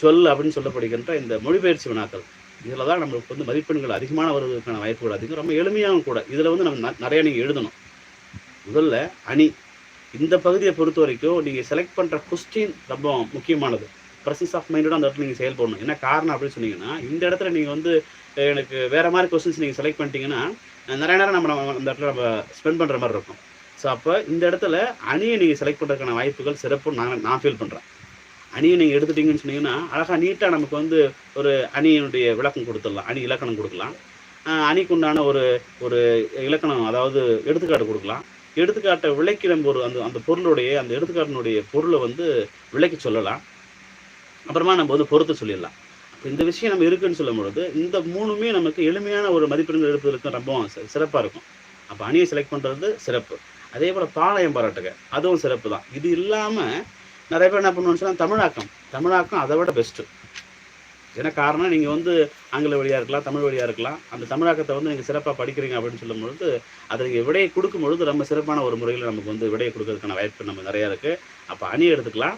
டுவெல் அப்படின்னு சொல்லப்படுகின்ற இந்த மொழிபெயர்ச்சி வினாக்கள் இதில் தான் நம்மளுக்கு வந்து மதிப்பெண்கள் அதிகமான வருவதற்கான வாய்ப்புகள் அதிகம். ரொம்ப எளிமையாகவும் கூட. இதில் வந்து நம்ம ந- நிறைய நீங்கள் எழுதணும். முதல்ல அணி. இந்த பகுதியை பொறுத்த வரைக்கும் நீங்கள் செலக்ட் பண்ணுற கொஸ்டின் ரொம்ப முக்கியமானது. ப்ரெசன்ஸ் ஆஃப் மைண்டோட அந்த இடத்துல நீங்கள் செயல்படணும். என்ன காரணம் அப்படின்னு சொன்னீங்கன்னா இந்த இடத்துல நீங்கள் வந்து எனக்கு வேறு மாதிரி கொஸ்டின்ஸ் நீங்கள் செலக்ட் பண்ணிட்டீங்கன்னா நிறைய நேரம் நம்ம நம்ம அந்த இடத்துல நம்ம ஸ்பெண்ட் பண்ணுற மாதிரி இருக்கும். ஸோ அப்போ இந்த இடத்துல அணியை நீங்கள் செலக்ட் பண்ணுறதுக்கான வாய்ப்புகள் சிறப்பு நான் நான் ஃபீல் பண்ணுறேன் அணியை நீங்கள் எடுத்துட்டீங்கன்னு சொன்னீங்கன்னா அழகாக நீட்டாக நமக்கு வந்து ஒரு அணியினுடைய விளக்கம் கொடுத்துடலாம். அணி இலக்கணம் கொடுக்கலாம். அணிக்கு உண்டான ஒரு ஒரு இலக்கணம் அதாவது எடுத்துக்காட்டு கொடுக்கலாம். எடுத்துக்காட்டை விளக்கி நம்ம ஒரு அந்த அந்த பொருளுடைய அந்த எடுத்துக்காட்டினுடைய பொருளை வந்து விளக்கி சொல்லலாம். அப்புறமா நம்ம வந்து பொறுத்து சொல்லிடலாம். இந்த விஷயம் நம்ம இருக்குன்னு சொல்லும் பொழுது இந்த மூணுமே நமக்கு எளிமையான ஒரு மதிப்பெண்கள் எடுப்பதற்கு ரொம்ப சிறப்பாக இருக்கும். அப்போ அணியை செலக்ட் பண்ணுறது சிறப்பு. அதே போல் பாளையம் பாராட்டுக அதுவும் சிறப்பு தான். இது இல்லாமல் நிறைய பேர் என்ன பண்ணுவோம்னு சொன்னால் தமிழாக்கம். தமிழாக்கம் அதை விட பெஸ்ட்டு ஏன்னா காரணம் நீங்கள் வந்து ஆங்கில வழியாக இருக்கலாம் தமிழ் வழியாக இருக்கலாம் அந்த தமிழாக்கத்தை வந்து நீங்கள் சிறப்பாக படிக்கிறீங்க அப்படின்னு சொல்லும் பொழுது அதை நீங்கள் விடையை கொடுக்கும் பொழுது ரொம்ப சிறப்பான ஒரு முறையில் நமக்கு வந்து விடையை கொடுக்கறதுக்கான வாய்ப்பு நம்ம நிறையா இருக்குது அப்போ அணி எடுத்துக்கலாம்.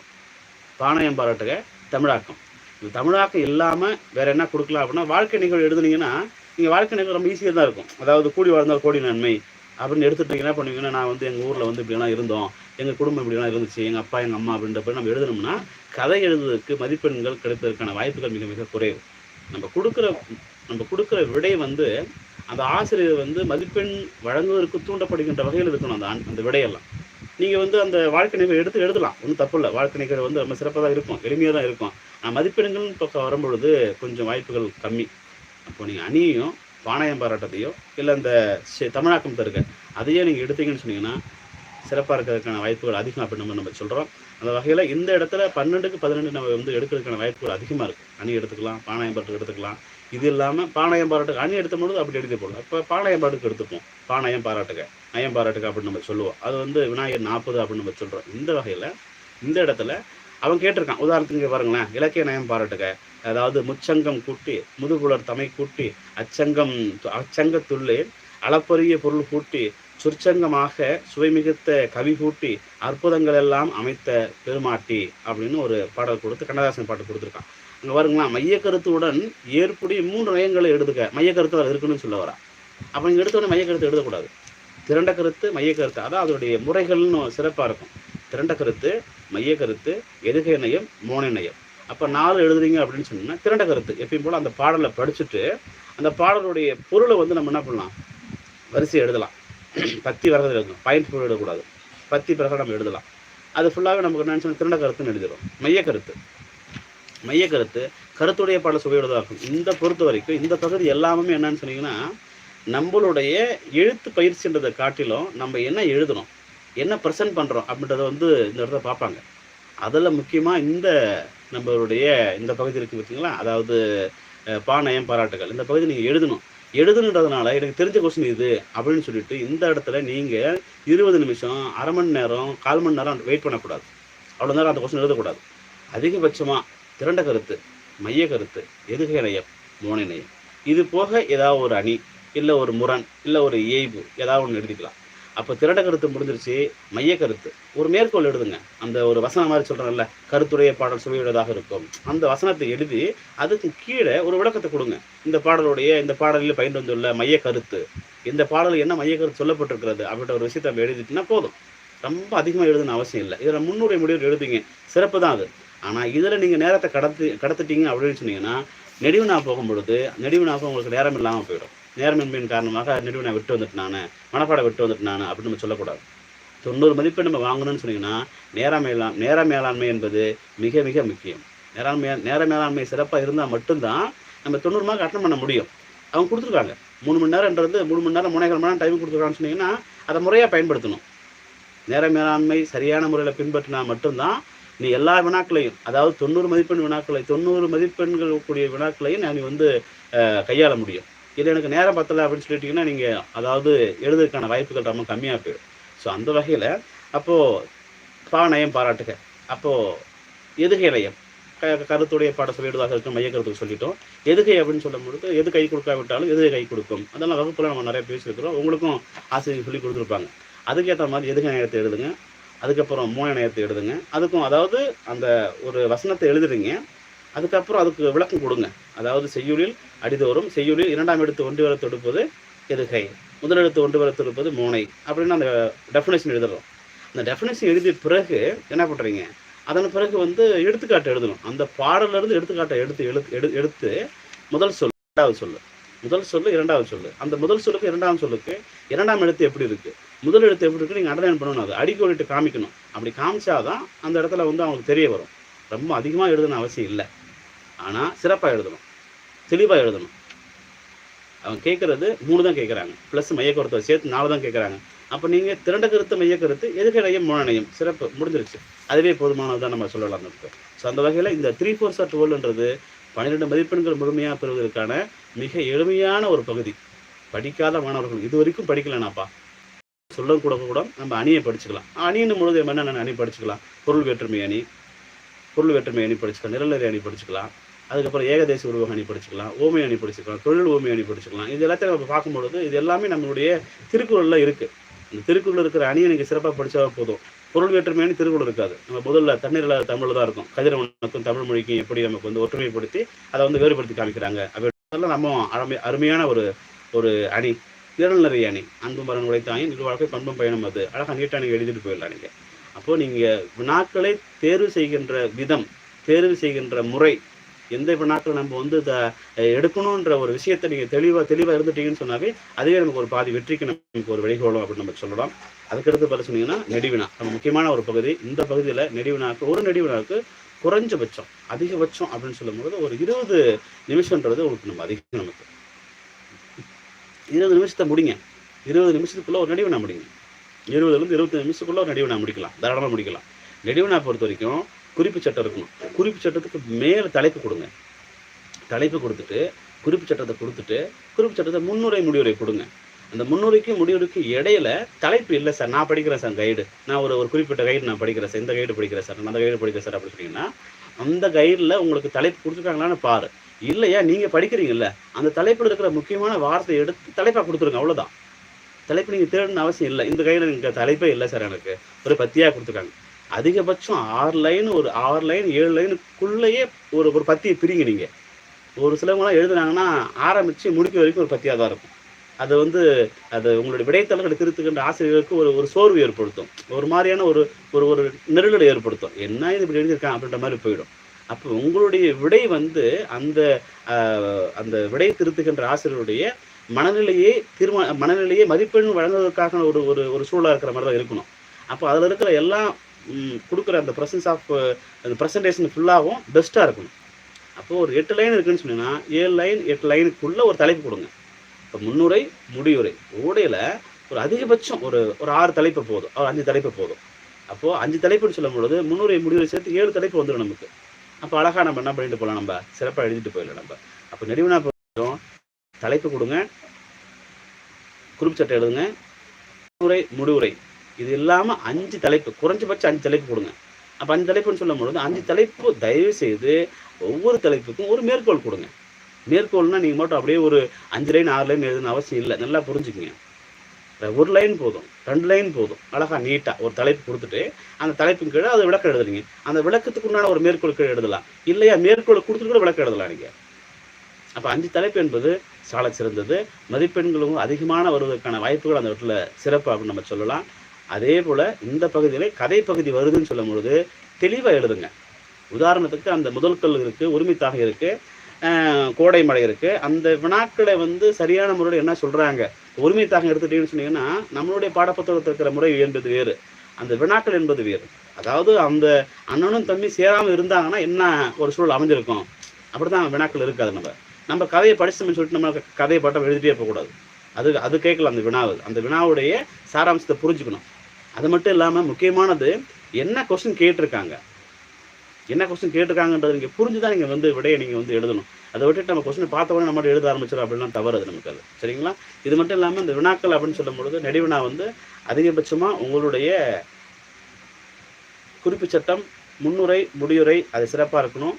பாளையம் பாராட்டுக தமிழாக்கம். இந்த தமிழாக்கம் இல்லாமல் வேறு என்ன கொடுக்கலாம் அப்படின்னா வாழ்க்கை நிகழ்வு எழுதுனீங்கன்னா நீங்கள் வாழ்க்கை நிகழ்வு ரொம்ப ஈஸியாக தான் இருக்கும். அதாவது கூடி வாழ்ந்தால் கோடி நன்மை அப்படின்னு எடுத்துட்டு என்ன பண்ணுவீங்கன்னா நான் வந்து எங்கள் ஊரில் வந்து இப்படிலாம் இருந்தோம் எங்கள் குடும்பம் இப்படிலாம் இருந்துச்சு எங்கள் அப்பா எங்கள் அம்மா அப்படின்றப்ப நம்ம எழுதணும்னா கதை எழுதுவதற்கு மதிப்பெண்கள் கிடைப்பதற்கான வாய்ப்புகள் மிக மிக குறைவு. நம்ம கொடுக்குற நம்ம கொடுக்குற விடை வந்து அந்த ஆசிரியர் வந்து மதிப்பெண் வழங்குவதற்கு தூண்டப்படுகின்ற வகையில் இருக்கணும் அந்த அந்த விடையெல்லாம். நீங்கள் வந்து அந்த வாழ்க்கை நிகழ்வு எடுத்து எழுதலாம். ஒன்றும் தப்பு இல்லை. வாழ்க்கை நிகழ்வு வந்து ரொம்ப சிறப்பாக தான் இருக்கும். எளிமையாக தான் இருக்கும். ஆனால் மதிப்பெண்கள் பக்கம் வரும்பொழுது கொஞ்சம் வாய்ப்புகள் கம்மி. அப்போ நீங்கள் அணியையும் பாணயம் பாராட்டத்தையோ இல்லை அந்த தமிழாக்கம் தருக அதையே நீங்கள் எடுத்தீங்கன்னு சொன்னீங்கன்னா சிறப்பாக இருக்கிறதுக்கான வாய்ப்புகள் அதிகம் அப்படின்னு நம்ம சொல்கிறோம் அந்த வகையில் இந்த இடத்துல பன்னெண்டுக்கு பதினெண்டு நம்ம வந்து எடுக்கிறதுக்கான வாய்ப்புகள் அதிகமாக இருக்குது அணி எடுத்துக்கலாம் பாணயம் பாட்டு எடுத்துக்கலாம். இது இல்லாமல் பாணயம் பாராட்டுக்கு அணி எடுத்த பொழுது அப்படி எடுத்து போடலாம். இப்போ பாணயம் பாட்டுக்கு எடுத்துப்போம். பாணயம் பாராட்டுக நயம் பாராட்டுக அப்படின்னு நம்ம சொல்லுவோம். அது வந்து விநாயகர் நாற்பது அப்படின்னு நம்ம சொல்கிறோம் இந்த வகையில் இந்த இடத்துல அவன் கேட்டிருக்கான். உதாரணத்துக்கு பாருங்களேன். இலக்கிய நயம் பாராட்டுக அதாவது முச்சங்கம் கூட்டி முதுகுலர் தமை கூட்டி அச்சங்கம் அச்சங்கத்துள்ளே அளப்பரிய பொருள் கூட்டி சொற்சங்கமாக சுவைமிகுத்த கவி கூட்டி அற்புதங்கள் எல்லாம் அமைத்த பெருமாட்டி அப்படின்னு ஒரு பாடல் கொடுத்து கண்ணதாசன் பாட்டு கொடுத்துருக்கான். இங்கே பாருங்களா மையக்கருத்துடன் ஏற்புடைய மூன்று நயங்களை எடுத்துக்க மையக்கருத்து அதில் இருக்குன்னு சொல்ல வரா. அப்போ நீங்கள் எடுத்தோடனே மையக்கருத்து எழுதக்கூடாது. திரண்ட கருத்து மையக்கருத்து அதான் அதோடைய முறைகள்னு சிறப்பாக இருக்கும். திரண்ட கருத்து மையக்கருத்து எதுகை நயம் மோனை நயம். அப்போ நாலு எழுதுறீங்க அப்படின்னு சொன்னால் திரண்ட கருத்து. எப்பயும் போல் அந்த பாடலை படிச்சுட்டு அந்த பாடலுடைய பொருளை வந்து நம்ம என்ன பண்ணலாம்? வரிசை எழுதலாம். பத்தி வரது எழுதணும். பாயிண்ட் பொருள் எழுதக்கூடாது. பத்தி பிறகு நம்ம எழுதலாம். அது ஃபுல்லாகவே நமக்கு என்னன்னு சொன்னால் திரண்ட கருத்துன்னு எழுதிடும் மைய கருத்து கருத்துடைய பாடல் சுவையுள்ளதாகும் இந்த பொறுத்த வரைக்கும் இந்த பகுதி எல்லாமே என்னன்னு சொன்னீங்கன்னா நம்மளுடைய எழுத்து பயிற்சின்றதை காட்டிலும் நம்ம என்ன எழுதணும் என்ன ப்ரெசென்ட் பண்ணுறோம் அப்படின்றத வந்து இந்த இடத்துல பார்ப்பாங்க. அதில் முக்கியமாக இந்த நம்மளுடைய இந்த பகுதி இருக்குது பார்த்தீங்களா? அதாவது அஹ், பாணயம் பாராட்டுகள். இந்த பகுதி நீங்கள் எழுதணும். எழுதுன்றதுனால எனக்கு தெரிஞ்ச கொஸ்டின் இது அப்படின்னு சொல்லிட்டு இந்த இடத்துல நீங்கள் இருபது நிமிஷம் அரை மணி நேரம் கால் மணி நேரம் வெயிட் பண்ணக்கூடாது. அவ்வளோ நேரம் அந்த கொஸ்டின் எழுதக்கூடாது. அதிகபட்சமாக திரண்ட கருத்து மைய கருத்து எதுகை நயம் மோனை நயம் இது போக ஏதாவது ஒரு அணி இல்லை ஒரு முரண் இல்லை ஒரு இயைபு ஏதாவது ஒன்று எழுதிக்கலாம் அப்போ திரண்ட கருத்து முடிஞ்சிருச்சு மைய கருத்து. ஒரு மேற்கோள் எழுதுங்க. அந்த ஒரு வசனம் மாதிரி சொல்கிறேன்ல கருத்துடைய பாடல் சுவையுள்ளதாக இருக்கும். அந்த வசனத்தை எழுதி அதுக்கு கீழே ஒரு விளக்கத்தை கொடுங்க. இந்த பாடலுடைய இந்த பாடலில் பயின்று வந்துள்ள மைய கருத்து. இந்த பாடல் என்ன மைய கருத்து சொல்லப்பட்டிருக்கிறது? அப்படின்ற ஒரு விஷயத்தை நம்ம எழுதிட்டுனா போதும். ரொம்ப அதிகமாக எழுதணும் அவசியம் இல்லை. இதில் முன்னுரை முடிவு எழுதுங்க சிறப்பு தான் அது. ஆனால் இதில் நீங்கள் நேரத்தை கடத்து கடத்திட்டீங்க அப்படின்னு சொன்னீங்கன்னா நெடுவினா போகும் பொழுது நெடுவினாவுக்கு உங்களுக்கு நேரம் இல்லாமல் போயிடும். நேரமின்மையின் காரணமாக நெடுவினா விட்டு வந்துட்டு நான் மனப்பாடம் விட்டு வந்துட்டு நான் அப்படின்னு நம்ம சொல்லக்கூடாது. தொண்ணூறு மதிப்பெண் நம்ம வாங்கணும்னு சொன்னீங்கன்னா நேர மேலாம் நேர மேலாண்மை என்பது மிக மிக முக்கியம். நேராண்மை நேர மேலாண்மை சிறப்பாக இருந்தால் மட்டும்தான் நம்ம தொண்ணூறு மார்க் அட்டன் பண்ண முடியும். அவங்க கொடுத்துருக்காங்க. மூணு மணி நேரம்ன்றது மூணு மணி நேரம் மூணே மணி நேரம் டைம் கொடுத்துருக்காங்கன்னு சொன்னீங்கன்னா அதை முறையாக பயன்படுத்தணும். நேர மேலாண்மை சரியான முறையில் பின்பற்றினா மட்டும்தான் நீ எல்லா வினாக்களையும் அதாவது தொண்ணூறு மதிப்பெண் வினாக்களை தொண்ணூறு மதிப்பெண்கள் கூடிய வினாக்களையும் நான் நீ வந்து கையாள முடியும். இது எனக்கு நேரம் பத்தலை அப்படின்னு சொல்லிட்டீங்கன்னா நீங்கள் அதாவது எழுதுறதுக்கான வாய்ப்புகள் ரொம்ப கம்மியாக போயிடும். ஸோ அந்த வகையில் அப்போது பாநயம் பாராட்டுக. அப்போது எதுகை நயம்? க கருத்துடைய பாட சொல்லிடுவதாக இருக்கும் மைய கருத்துக்கு சொல்லிட்டோம். எதுகை அப்படின்னு சொல்லும்பொழுது எது கை கொடுக்காவிட்டாலும் எது கை கொடுக்கும்? அதெல்லாம் வகுப்பில் நம்ம நிறைய பேசியிருக்கிறோம். உங்களுக்கும் ஆசிரியர் சொல்லி கொடுத்துருப்பாங்க. அதுக்கேற்ற மாதிரி எதுகை நேரத்தை எழுதுங்க. அதுக்கப்புறம் மூணு நேரத்தை எழுதுங்க. அதுக்கும் அதாவது அந்த ஒரு வசனத்தை எழுதுறீங்க. அதுக்கப்புறம் அதுக்கு விளக்கம் கொடுங்க. அதாவது செய்யுளில் அடிதோறும் செய்யுளில் இரண்டாம் எடுத்து ஒன்று வர தொடுப்பது எதுகை முதல் எழுத்து ஒன்று வர தொடுப்பது மூனை அப்படின்னு அந்த டெஃபினேஷன் எழுதுறோம். அந்த டெஃபினேஷன் எழுதிய பிறகு என்ன பண்ணுறீங்க அதன் பிறகு வந்து எடுத்துக்காட்டு எழுதணும். அந்த பாடல்ல எடுத்துக்காட்டை எடுத்து எழுத்து எடு எடுத்து முதல் சொல் இரண்டாவது சொல்லு முதல் சொல்லு இரண்டாவது சொல்லு அந்த முதல் சொல்லுக்கு இரண்டாம் சொல்லுக்கு இரண்டாம் எழுத்து எப்படி இருக்குது முதல் எழுத்து எப்படி இருக்கு நீங்கள் அண்டர்லைன் பண்ணணும் அது. அடிக்கோடிட்டு காமிக்கணும். அப்படி காமிச்சாதான் அந்த இடத்துல வந்து அவங்களுக்கு தெரிய வரும். ரொம்ப அதிகமாக எழுதணும் அவசியம் இல்லை. ஆனால் சிறப்பாக எழுதணும். தெளிவாக எழுதணும். அவங்க கேட்குறது மூணு தான் கேட்குறாங்க ப்ளஸ் மையக்கருத்தை சேர்த்து நாலு தான் கேட்குறாங்க அப்போ நீங்கள் திரண்ட கருத்து மையக்கருத்து எதுக்கடையும் முழனையும் சிறப்பு முடிஞ்சிருச்சு. அதுவே போதுமானதுதான் நம்ம சொல்லலாம் நமக்கு ஸோ அந்த வகையில் இந்த த்ரீ ஃபோர் சார் டுவெல்ன்றது பன்னிரெண்டு மதிப்பெண்கள் முழுமையாக பெறுவதற்கான மிக எளிமையான ஒரு பகுதி. படிக்காத மாணவர்கள் இது வரைக்கும் படிக்கலனாப்பா. சொல்ல கூட கூட நம்ம அணியை படிச்சுக்கலாம். அணின்னு பொழுது என்னென்ன அணி படிச்சுக்கலாம்? பொருள் வேற்றுமை அணி பொருள் வேற்றுமை அணி படிச்சுக்கலாம் நிரலறி அணி படிச்சுக்கலாம் அதுக்கப்புறம் ஏகதேச உருவக அணி படிச்சுக்கலாம் ஓமை அணி படிச்சுக்கலாம் தொழில் ஓமை அணி படிச்சுக்கலாம். இது எல்லாத்தையும் நம்ம பார்க்கும்பொழுது இது எல்லாமே நம்மளுடைய திருக்குறளில் இருக்குது இந்த திருக்குறள் இருக்கிற அணியை நீங்கள் சிறப்பாக படிச்சா போதும். பொருள் வேற்றுமை அணி திருக்குறள் இருக்காது. நம்ம முதல்ல தண்ணீரில் தமிழ் தான் இருக்கும். கதிரவனுக்கும் தமிழ் மொழிக்கும் எப்படி நமக்கு வந்து ஒற்றுமைப்படுத்தி அதை வந்து வேறுபடுத்தி காமிக்கிறாங்க அப்படின்றதெல்லாம் நம்ம அருமை அருமையான ஒரு ஒரு அணி. திறனறி அணி அன்பு மரம் உழைத்தாயும் நிறு வாழ்க்கை பண்பும் பயணம் அது. அழகாக நீட்டாக நீங்கள் எழுதிட்டு போயிடலாம் நீங்கள் அப்போது நீங்கள் வினாக்களை தேர்வு செய்கின்ற விதம் தேர்வு செய்கின்ற முறை எந்த வினாக்கள் நம்ம வந்து இதை எடுக்கணுன்ற ஒரு விஷயத்தை நீங்கள் தெளிவாக தெளிவாக இருந்துட்டீங்கன்னு சொன்னாவே அதுவே நமக்கு ஒரு பாதி வெற்றிக்கு நமக்கு ஒரு வழிகோலும் அப்படின்னு நம்ம சொல்லலாம். அதுக்கடுத்து பார்த்து சொன்னீங்கன்னா நெடிவினா. நம்ம முக்கியமான ஒரு பகுதி. இந்த பகுதியில் நெடிவினாக்கு ஒரு நெடிவினாக்கு குறைஞ்சபட்சம் அதிகபட்சம் அப்படின்னு சொல்லும்போது ஒரு இருபது நிமிஷம்ன்றது உங்களுக்கு நம்ம அதிகம் நமக்கு. இருபது நிமிஷத்தை முடிங்க. இருபது நிமிஷத்துக்குள்ளே ஒரு நெடுவினா முடிங்க இருபதுலேருந்து இருபத்தி நிமிஷத்துக்குள்ளே ஒரு நான் முடிக்கலாம். தாராளமாக முடிக்கலாம். நெடுவினா பொறுத்த வரைக்கும் குறிப்பு சட்டம் இருக்கணும். குறிப்பு சட்டத்துக்கு மேலே தலைப்பு கொடுங்க. தலைப்பு கொடுத்துட்டு குறிப்பு சட்டத்தை கொடுத்துட்டு குறிப்பு சட்டத்தை முன்னுரை முடிவுரை கொடுங்க. அந்த முன்னுரைக்கும் முடிவுரைக்கும் இடையில தலைப்பு இல்லை சார். நான் படிக்கிறேன் சார் கைடு நான் ஒரு ஒரு குறிப்பிட்ட கைடு நான் படிக்கிறேன் சார். இந்த கைடு படிக்கிறேன் சார். அந்த கைடு படிக்கிறேன் சார் அப்படின்னு சொன்னீங்கன்னா அந்த கைடில் உங்களுக்கு தலைப்பு கொடுத்துருக்காங்களான்னு பாரு. இல்லையா நீங்கள் படிக்கிறீங்கல்ல அந்த தலைப்பில் இருக்கிற முக்கியமான வார்த்தையை எடுத்து தலைப்பாக கொடுத்துருங்க அவ்வளோதான் தலைப்பு நீங்கள் தேடணும்னு அவசியம் இல்லை. இந்த கையில் எனக்கு தலைப்பே இல்லை சார் எனக்கு. ஒரு பத்தியாக கொடுத்துருக்காங்க. அதிகபட்சம் ஆறு லைன் ஒரு ஆறு லைன் ஏழு லைனுக்குள்ளேயே ஒரு ஒரு பத்தியை பிரிங்க நீங்கள் ஒரு சிலவங்களாம் எழுதுனாங்கன்னா ஆரம்பித்து முடிக்க வரைக்கும் ஒரு பத்தியாக தான் இருக்கும். அது வந்து அது உங்களுடைய விடைத்தளங்களை திருத்துக்கின்ற ஆசிரியர்களுக்கு ஒரு ஒரு சோர்வு ஏற்படுத்தும். ஒரு மாதிரியான ஒரு ஒரு ஒரு நெருடலை ஏற்படுத்தும். என்ன இது இப்படி எழுதியிருக்கான் அப்படின்ற மாதிரி போயிடும். அப்போ உங்களுடைய விடை வந்து அந்த அந்த விடை திருத்துகின்ற ஆசிரியருடைய மனநிலையை தீர்மான மனநிலையே மதிப்பெண் வழங்குவதற்காக ஒரு ஒரு ஒரு சூழலாக இருக்கிற மாதிரி தான் இருக்கணும். அப்போ அதில் இருக்கிற எல்லாம் கொடுக்குற அந்த ப்ரெசன்ஸ் ஆஃப் அந்த ப்ரெசன்டேஷன் ஃபுல்லாகவும் பெஸ்ட்டாக இருக்கணும். அப்போ ஒரு எட்டு லைன் இருக்குன்னு சொன்னீங்கன்னா ஏழு லைன் எட்டு லைனுக்குள்ளே ஒரு தலைப்பு கொடுங்க. இப்போ முன்னுரை முடிவுரை உடையில் ஒரு அதிகபட்சம் ஒரு ஒரு ஆறு தலைப்பு போதும் ஒரு அஞ்சு தலைப்பு போதும். அப்போது அஞ்சு தலைப்புன்னு சொல்லும் பொழுது முன்னுரை முடிவுரை சேர்த்து ஏழு தலைப்பு வந்துடும் நமக்கு. அப்போ அழகாக நம்ம என்ன பண்ணிட்டு போகலாம் நம்ம? சிறப்பாக எழுதிட்டு போயிடலாம் நம்ம. அப்போ நெடுவினா பொறுத்தவரைக்கும் தலைப்பு கொடுங்க. குறிப்பு சட்டை எழுதுங்க. முறை முடிவுரை. இது இல்லாமல் அஞ்சு தலைப்பு குறைஞ்சபட்சம் அஞ்சு தலைப்பு கொடுங்க. அப்போ அஞ்சு தலைப்புன்னு சொல்லும் பொழுது அஞ்சு தலைப்பு தயவு செய்து ஒவ்வொரு தலைப்புக்கும் ஒரு மேற்கோள் கொடுங்க. மேற்கோள்னா நீங்கள் மட்டும் அப்படியே ஒரு அஞ்சு லைன் ஆறு லைன் எழுதுன்னு அவசியம் இல்லை. நல்லா புரிஞ்சுக்குங்க. ஒரு லைன் போதும் ரெண்டு லைன் போதும். அழகாக நீட்டாக ஒரு தலைப்பு கொடுத்துட்டு அந்த தலைப்பின் கீழே அது விளக்கம் எழுதுறீங்க. அந்த விளக்கத்துக்கு உண்டான ஒரு மேற்கோள் கீழே எழுதலாம். இல்லையா? மேற்கோள் கொடுத்துட்டு கூட விளக்கம் எழுதலாம் நீங்கள் அப்போ அஞ்சு தலைப்பு என்பது சால சிறந்தது. மதிப்பெண்களும் அதிகமான வருவதற்கான வாய்ப்புகள் அந்த இடத்துல சிறப்பு அப்படின்னு நம்ம சொல்லலாம். அதே போல் இந்த பகுதியிலே கதை பகுதி வருதுன்னு சொல்லும் பொழுது தெளிவாக எழுதுங்க. உதாரணத்துக்கு அந்த முதல் கல் இருக்குது உரிமைத்தாக இருக்குது கோடை மழை இருக்குது அந்த வினாக்களை வந்து சரியான முறையில் என்ன சொல்கிறாங்க உரிமைத்தாக எடுத்துட்டீங்கன்னு சொன்னீங்கன்னா நம்மளுடைய பாடப்புத்தகத்தில் இருக்கிற முறை என்பது வேறு. அந்த வினாக்கள் என்பது வேறு. அதாவது அந்த அண்ணனும் தம்பி சேராமல் இருந்தாங்கன்னா என்ன ஒரு சூழல் அமைஞ்சிருக்கும்? அப்படி தான் வினாக்கள் இருக்காது நம்ம. நம்ம கதையை படிச்சோம்னு சொல்லிட்டு நம்ம கதையை பாட்டம் எழுதிட்டே போகக்கூடாது. அது அது கேட்கல அந்த வினாவு. அந்த வினாவுடைய சாராம்சத்தை புரிஞ்சுக்கணும். அது மட்டும் இல்லாமல் முக்கியமானது என்ன கொஸ்டின் கேட்டிருக்காங்க? என்ன கொஸ்டின் கேட்டிருக்காங்கன்றது நீங்கள் புரிஞ்சு தான் நீங்கள் வந்து விடையை நீங்கள் வந்து எழுதணும். அதை விட்டுட்டு நம்ம கொஸ்டின் பார்த்த உடனே நம்ம எழுத ஆரம்பிச்சிடும் அப்படிலாம் தவறு அது நமக்கு அது. சரிங்களா? இது மட்டும் இல்லாமல் இந்த வினாக்கள் அப்படின்னு சொல்லும் பொழுது நெடுவினா வந்து அதிகபட்சமாக உங்களுடைய குறிப்பு சட்டம் முன்னுரை முடியுரை அது சிறப்பாக இருக்கணும்.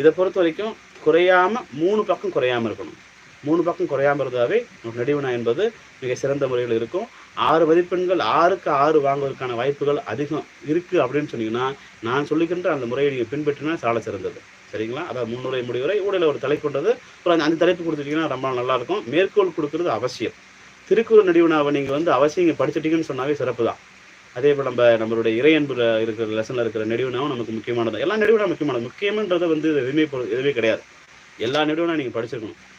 இதை பொறுத்த வரைக்கும் குறையாமல் மூணு பக்கம் குறையாமல் இருக்கணும். மூணு பக்கம் குறையாமல் இருந்தாவே உங்களுக்கு என்பது மிக சிறந்த முறையில் இருக்கும். ஆறு மதிப்பெண்கள் ஆறுக்கு ஆறு வாங்குவதற்கான வாய்ப்புகள் அதிகம் இருக்குது அப்படின்னு சொன்னீங்கன்னா நான் சொல்லிக்கின்ற அந்த முறையை நீங்கள் பின்பற்றினா சால சிறந்தது. சரிங்களா? அதாவது முன்னுரை முடிவுரை ஊழல ஒரு தலை கொண்டது. ஒரு அந்த- அந்த தலைப்பு கொடுத்துட்டீங்கன்னா ரொம்ப நல்லாயிருக்கும் மேற்கோள் கொடுக்கறது அவசியம். திருக்குறள் நடிவுனாவை நீங்கள் வந்து அவசியம் இங்கே படிச்சிட்டீங்கன்னு சொன்னாவே சிறப்பு தான். அதே போல் நம்ம நம்மளுடைய இறையன்பு இருக்கிற லெசனில் இருக்கிற நெடுவினாவும் நமக்கு முக்கியமானது எல்லா நெடுவினா முக்கியமானது. முக்கியமன்றது வந்து எதுவுமே எதுவுமே கிடையாது. எல்லா நெடுவினா நீங்கள் படிச்சிருக்கணும்.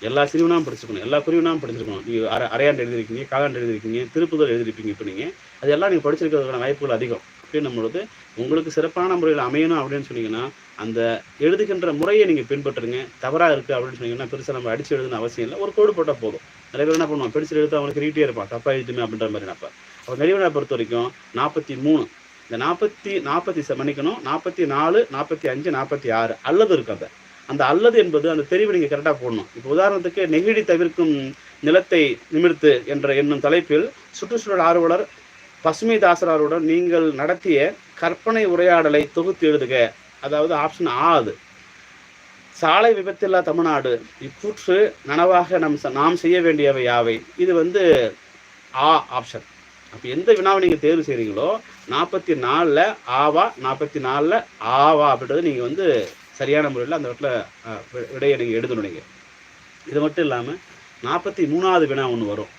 எல்லா சிறுவனாவும் படிச்சிருக்கணும் எல்லா குறிவினாவும் படிச்சிருக்கணும். நீங்கள் அரை அரையாண்டு எழுதிருக்கீங்க காலாண்டு எழுதிருக்கீங்க திருப்புதல் எழுதியிருப்பீங்க இப்போ நீங்கள் அதெல்லாம் நீங்கள் படிச்சிருக்கிறதுக்கான வாய்ப்புகள் அதிகம். அப்படின்னும் பொழுது உங்களுக்கு சிறப்பான முறையில் அமையணும் அப்படின்னு சொன்னீங்கன்னா அந்த எழுதுகின்ற முறையை நீங்கள் பின்பற்றுங்க. தவறாக இருக்குது அப்படின்னு சொன்னீங்கன்னா பெருசாக நம்ம அடிச்சு எழுதுன அவசியம் இல்லை. ஒரு கோடு போட்டால் போதும். நிறைய பேர் என்ன பண்ணுவான் பெருசில் எழுத்து அவனுக்கு ரீட்டே இருப்பான் தப்பாக எழுதுமே அப்படின்ற மாதிரி நினைப்பேன் அப்போ நெடுவினா பொறுத்த வரைக்கும் நாற்பத்தி மூணு இந்த நாற்பத்தி நாற்பத்தி ச- மன்னிக்கணும். நாற்பத்தி நாலு நாற்பத்தி அஞ்சு நாற்பத்தி ஆறு அல்லது இருக்கு அதை அந்த அல்லது என்பது அந்த தெரிவு நீங்கள் கரெக்டாக போடணும். இப்போ உதாரணத்துக்கு நெகிழி தவிர்க்கும் நிலத்தை நிமிர்த்து என்ற என்னும் தலைப்பில் சுற்றுச்சூழல் ஆர்வலர் பசுமை தாசராருடன் நீங்கள் நடத்திய கற்பனை உரையாடலை தொகுத்து எழுதுக. அதாவது ஆப்ஷன் ஆ அது. சாலை விபத்தில்லா தமிழ்நாடு இக்கூற்று நனவாக நம் நாம் செய்ய வேண்டியவை யாவை? இது வந்து ஆ ஆப்ஷன் அப்போ எந்த வினாவை நீங்கள் தேர்வு செய்கிறீங்களோ நாற்பத்தி நாலில் ஆவா நாற்பத்தி நாலில் ஆவா அப்படின்றது நீங்கள் வந்து சரியான முறையில் அந்த இடத்துல விடையை நீங்கள் எழுதணும் நீங்கள் இது மட்டும் இல்லாமல் நாற்பத்தி மூணாவது வினா ஒன்று வரும்.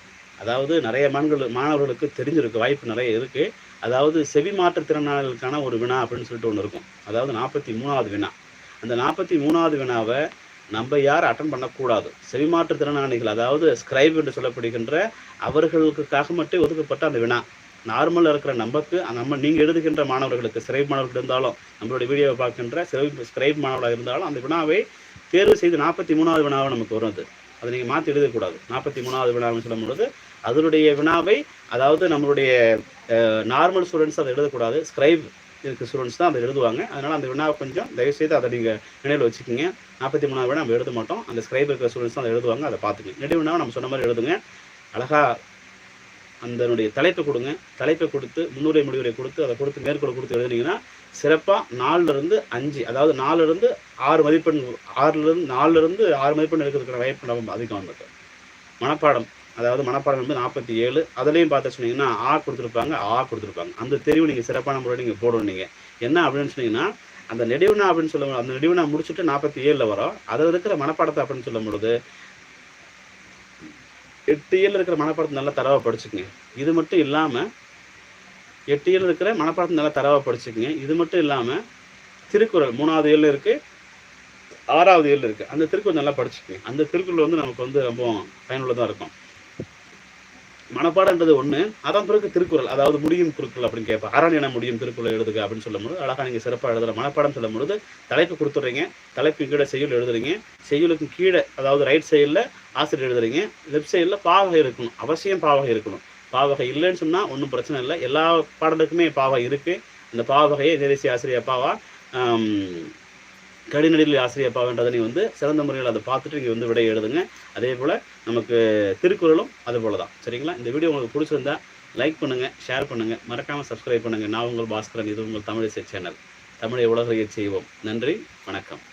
அதாவது நிறைய மாணவர்கள் மாணவர்களுக்கு தெரிஞ்சிருக்கு வாய்ப்பு நிறைய இருக்குது அதாவது செவி மாற்றுத்திறனாளிகளுக்கான ஒரு வினா அப்படின்னு சொல்லிட்டு ஒன்று இருக்கும். அதாவது நாற்பத்தி மூணாவது வினா. அந்த நாற்பத்தி மூணாவது வினாவை நம்ம யார் அட்டன் பண்ணக்கூடாது. செவி மாற்றுத்திறனாளிகள் அதாவது ஸ்கிரைப் என்று சொல்லப்படுகின்ற அவர்களுக்காக மட்டும் ஒதுக்கப்பட்ட அந்த வினா. நார்மலாக இருக்கிற நமக்கு நம்ம நீங்கள் எழுதுகின்ற மாணவர்களுக்கு ஸ்கிரைப் மாணவர்கள் இருந்தாலும் நம்மளுடைய வீடியோவை பார்க்கின்ற சிறை ஸ்கிரைப் மாணவர்களாக இருந்தாலும் அந்த வினாவை தேர்வு செய்து நாற்பத்தி மூணாவது வினாவை நமக்கு வரும் அது அதை நீங்கள் மாற்றி எழுதக்கூடாது. நாற்பத்தி மூணாவது வினாவுன்னு சொல்லும்பொழுது அதனுடைய வினாவை அதாவது நம்மளுடைய நார்மல் ஸ்டூடெண்ட்ஸ் அதை எழுதக்கூடாது. ஸ்கிரைப் இருக்க ஸ்டூடெண்ட்ஸ் தான் அதை எழுதுவாங்க. அதனால் அந்த வினாவை கொஞ்சம் தயவுசெய்து அதை நீங்கள் நினைவில் வச்சுக்கோங்க. நாற்பத்தி மூணாவது வினா நம்ம எழுத மாட்டோம். அந்த ஸ்கிரைப் இருக்கிற ஸ்டூடெண்ட்ஸ் தான் அதை எழுதுவாங்க. அதை பார்த்துக்கோங்க. நெடு வினாவை நம்ம சொன்ன மாதிரி எழுதுங்க. அழகாக அதனுடைய தலைப்பை கொடுங்க. தலைப்பை கொடுத்து முன்னுரை முடிவுரை கொடுத்து அதை கொடுத்து மேற்கொள்ள கொடுத்து எழுதுனீங்கன்னா சிறப்பாக நாலுலேருந்து அஞ்சு அதாவது நாலுலேருந்து ஆறு மதிப்பெண் ஆறுலேருந்து நாலுலேருந்து ஆறு மதிப்பெண் எடுக்கிறதுக்கான வாய்ப்பு நம்ம அதிகம் வந்திருக்கு மனப்பாடம் அதாவது மனப்பாடம் வந்து நாற்பத்தி ஏழு அதுலேயும் பார்த்து சொன்னீங்கன்னா ஆ கொடுத்துருப்பாங்க ஆ கொடுத்துருப்பாங்க. அந்த தெரிவு நீங்கள் சிறப்பான முறையில் நீங்கள் போடணும் நீங்கள் என்ன அப்படின்னு சொன்னீங்கன்னா அந்த நெடுவினா அப்படின்னு சொல்ல அந்த நெடுவினா முடிச்சுட்டு நாற்பத்தி ஏழில் வரும். அதில் இருக்கிற மனப்பாடத்தை அப்படின்னு சொல்லும் பொழுது எட்டு ஏழில் இருக்கிற மனப்பாடத்தை நல்லா தரவாக படிச்சுக்கங்க. இது மட்டும் இல்லாமல் எட்டு ஏழில் இருக்கிற மனப்பாடத்தை நல்லா தரவாக படிச்சுக்கங்க. இது மட்டும் இல்லாமல் திருக்குறள் மூணாவது ஏழில் இருக்குது ஆறாவது ஏழில் இருக்குது அந்த திருக்குறள் நல்லா படிச்சுக்கங்க. அந்த திருக்குறள் வந்து நமக்கு வந்து ரொம்ப பயனுள்ளதாக இருக்கும். மனப்பாடன்றது ஒன்று அதான் பிறகு திருக்குறள். அதாவது முடியும் திருக்குறள் அப்படின்னு கேட்பேன் அரண் என முடியும் திருக்குறள் எழுதுக அப்படின்னு சொல்லும்போது அழகாக நீங்கள் சிறப்பாக எழுதுற மனப்பாடம் சொல்லும்பொழுது தலைப்பு கொடுத்துட்றீங்க. தலைப்பு கீழே செய்யுள் எழுதுறீங்க. செய்யுளுக்கு கீழே அதாவது ரைட் சைடில் ஆசிரியர் எழுதுறீங்க லெஃப்ட் சைடில் பாவகை இருக்கணும் அவசியம் பாவகை இருக்கணும். பாவகை இல்லைன்னு சொன்னால் ஒன்றும் பிரச்சனை இல்லை. எல்லா பாடலுக்குமே பாவகை இருக்குது அந்த பாவகையை தேசிய ஆசிரியர் அப்பாவா கடிநடில் ஆசிரியர் அப்பாவன்றதை நீ வந்து சிறந்த முறையில் அதை பார்த்துட்டு நீங்கள் வந்து விடை எழுதுங்க. அதே போல் நமக்கு திருக்குறளும் அது போல தான் சரிங்களா? இந்த வீடியோ உங்களுக்கு பிடிச்சிருந்தா லைக் பண்ணுங்கள் ஷேர் பண்ணுங்கள் மறக்காமல் சப்ஸ்கிரைப் பண்ணுங்கள் நான் உங்கள் பாஸ்கரன் இது உங்கள் தமிழிசை சேனல் தமிழை உலகையை செய்வோம். நன்றி வணக்கம்.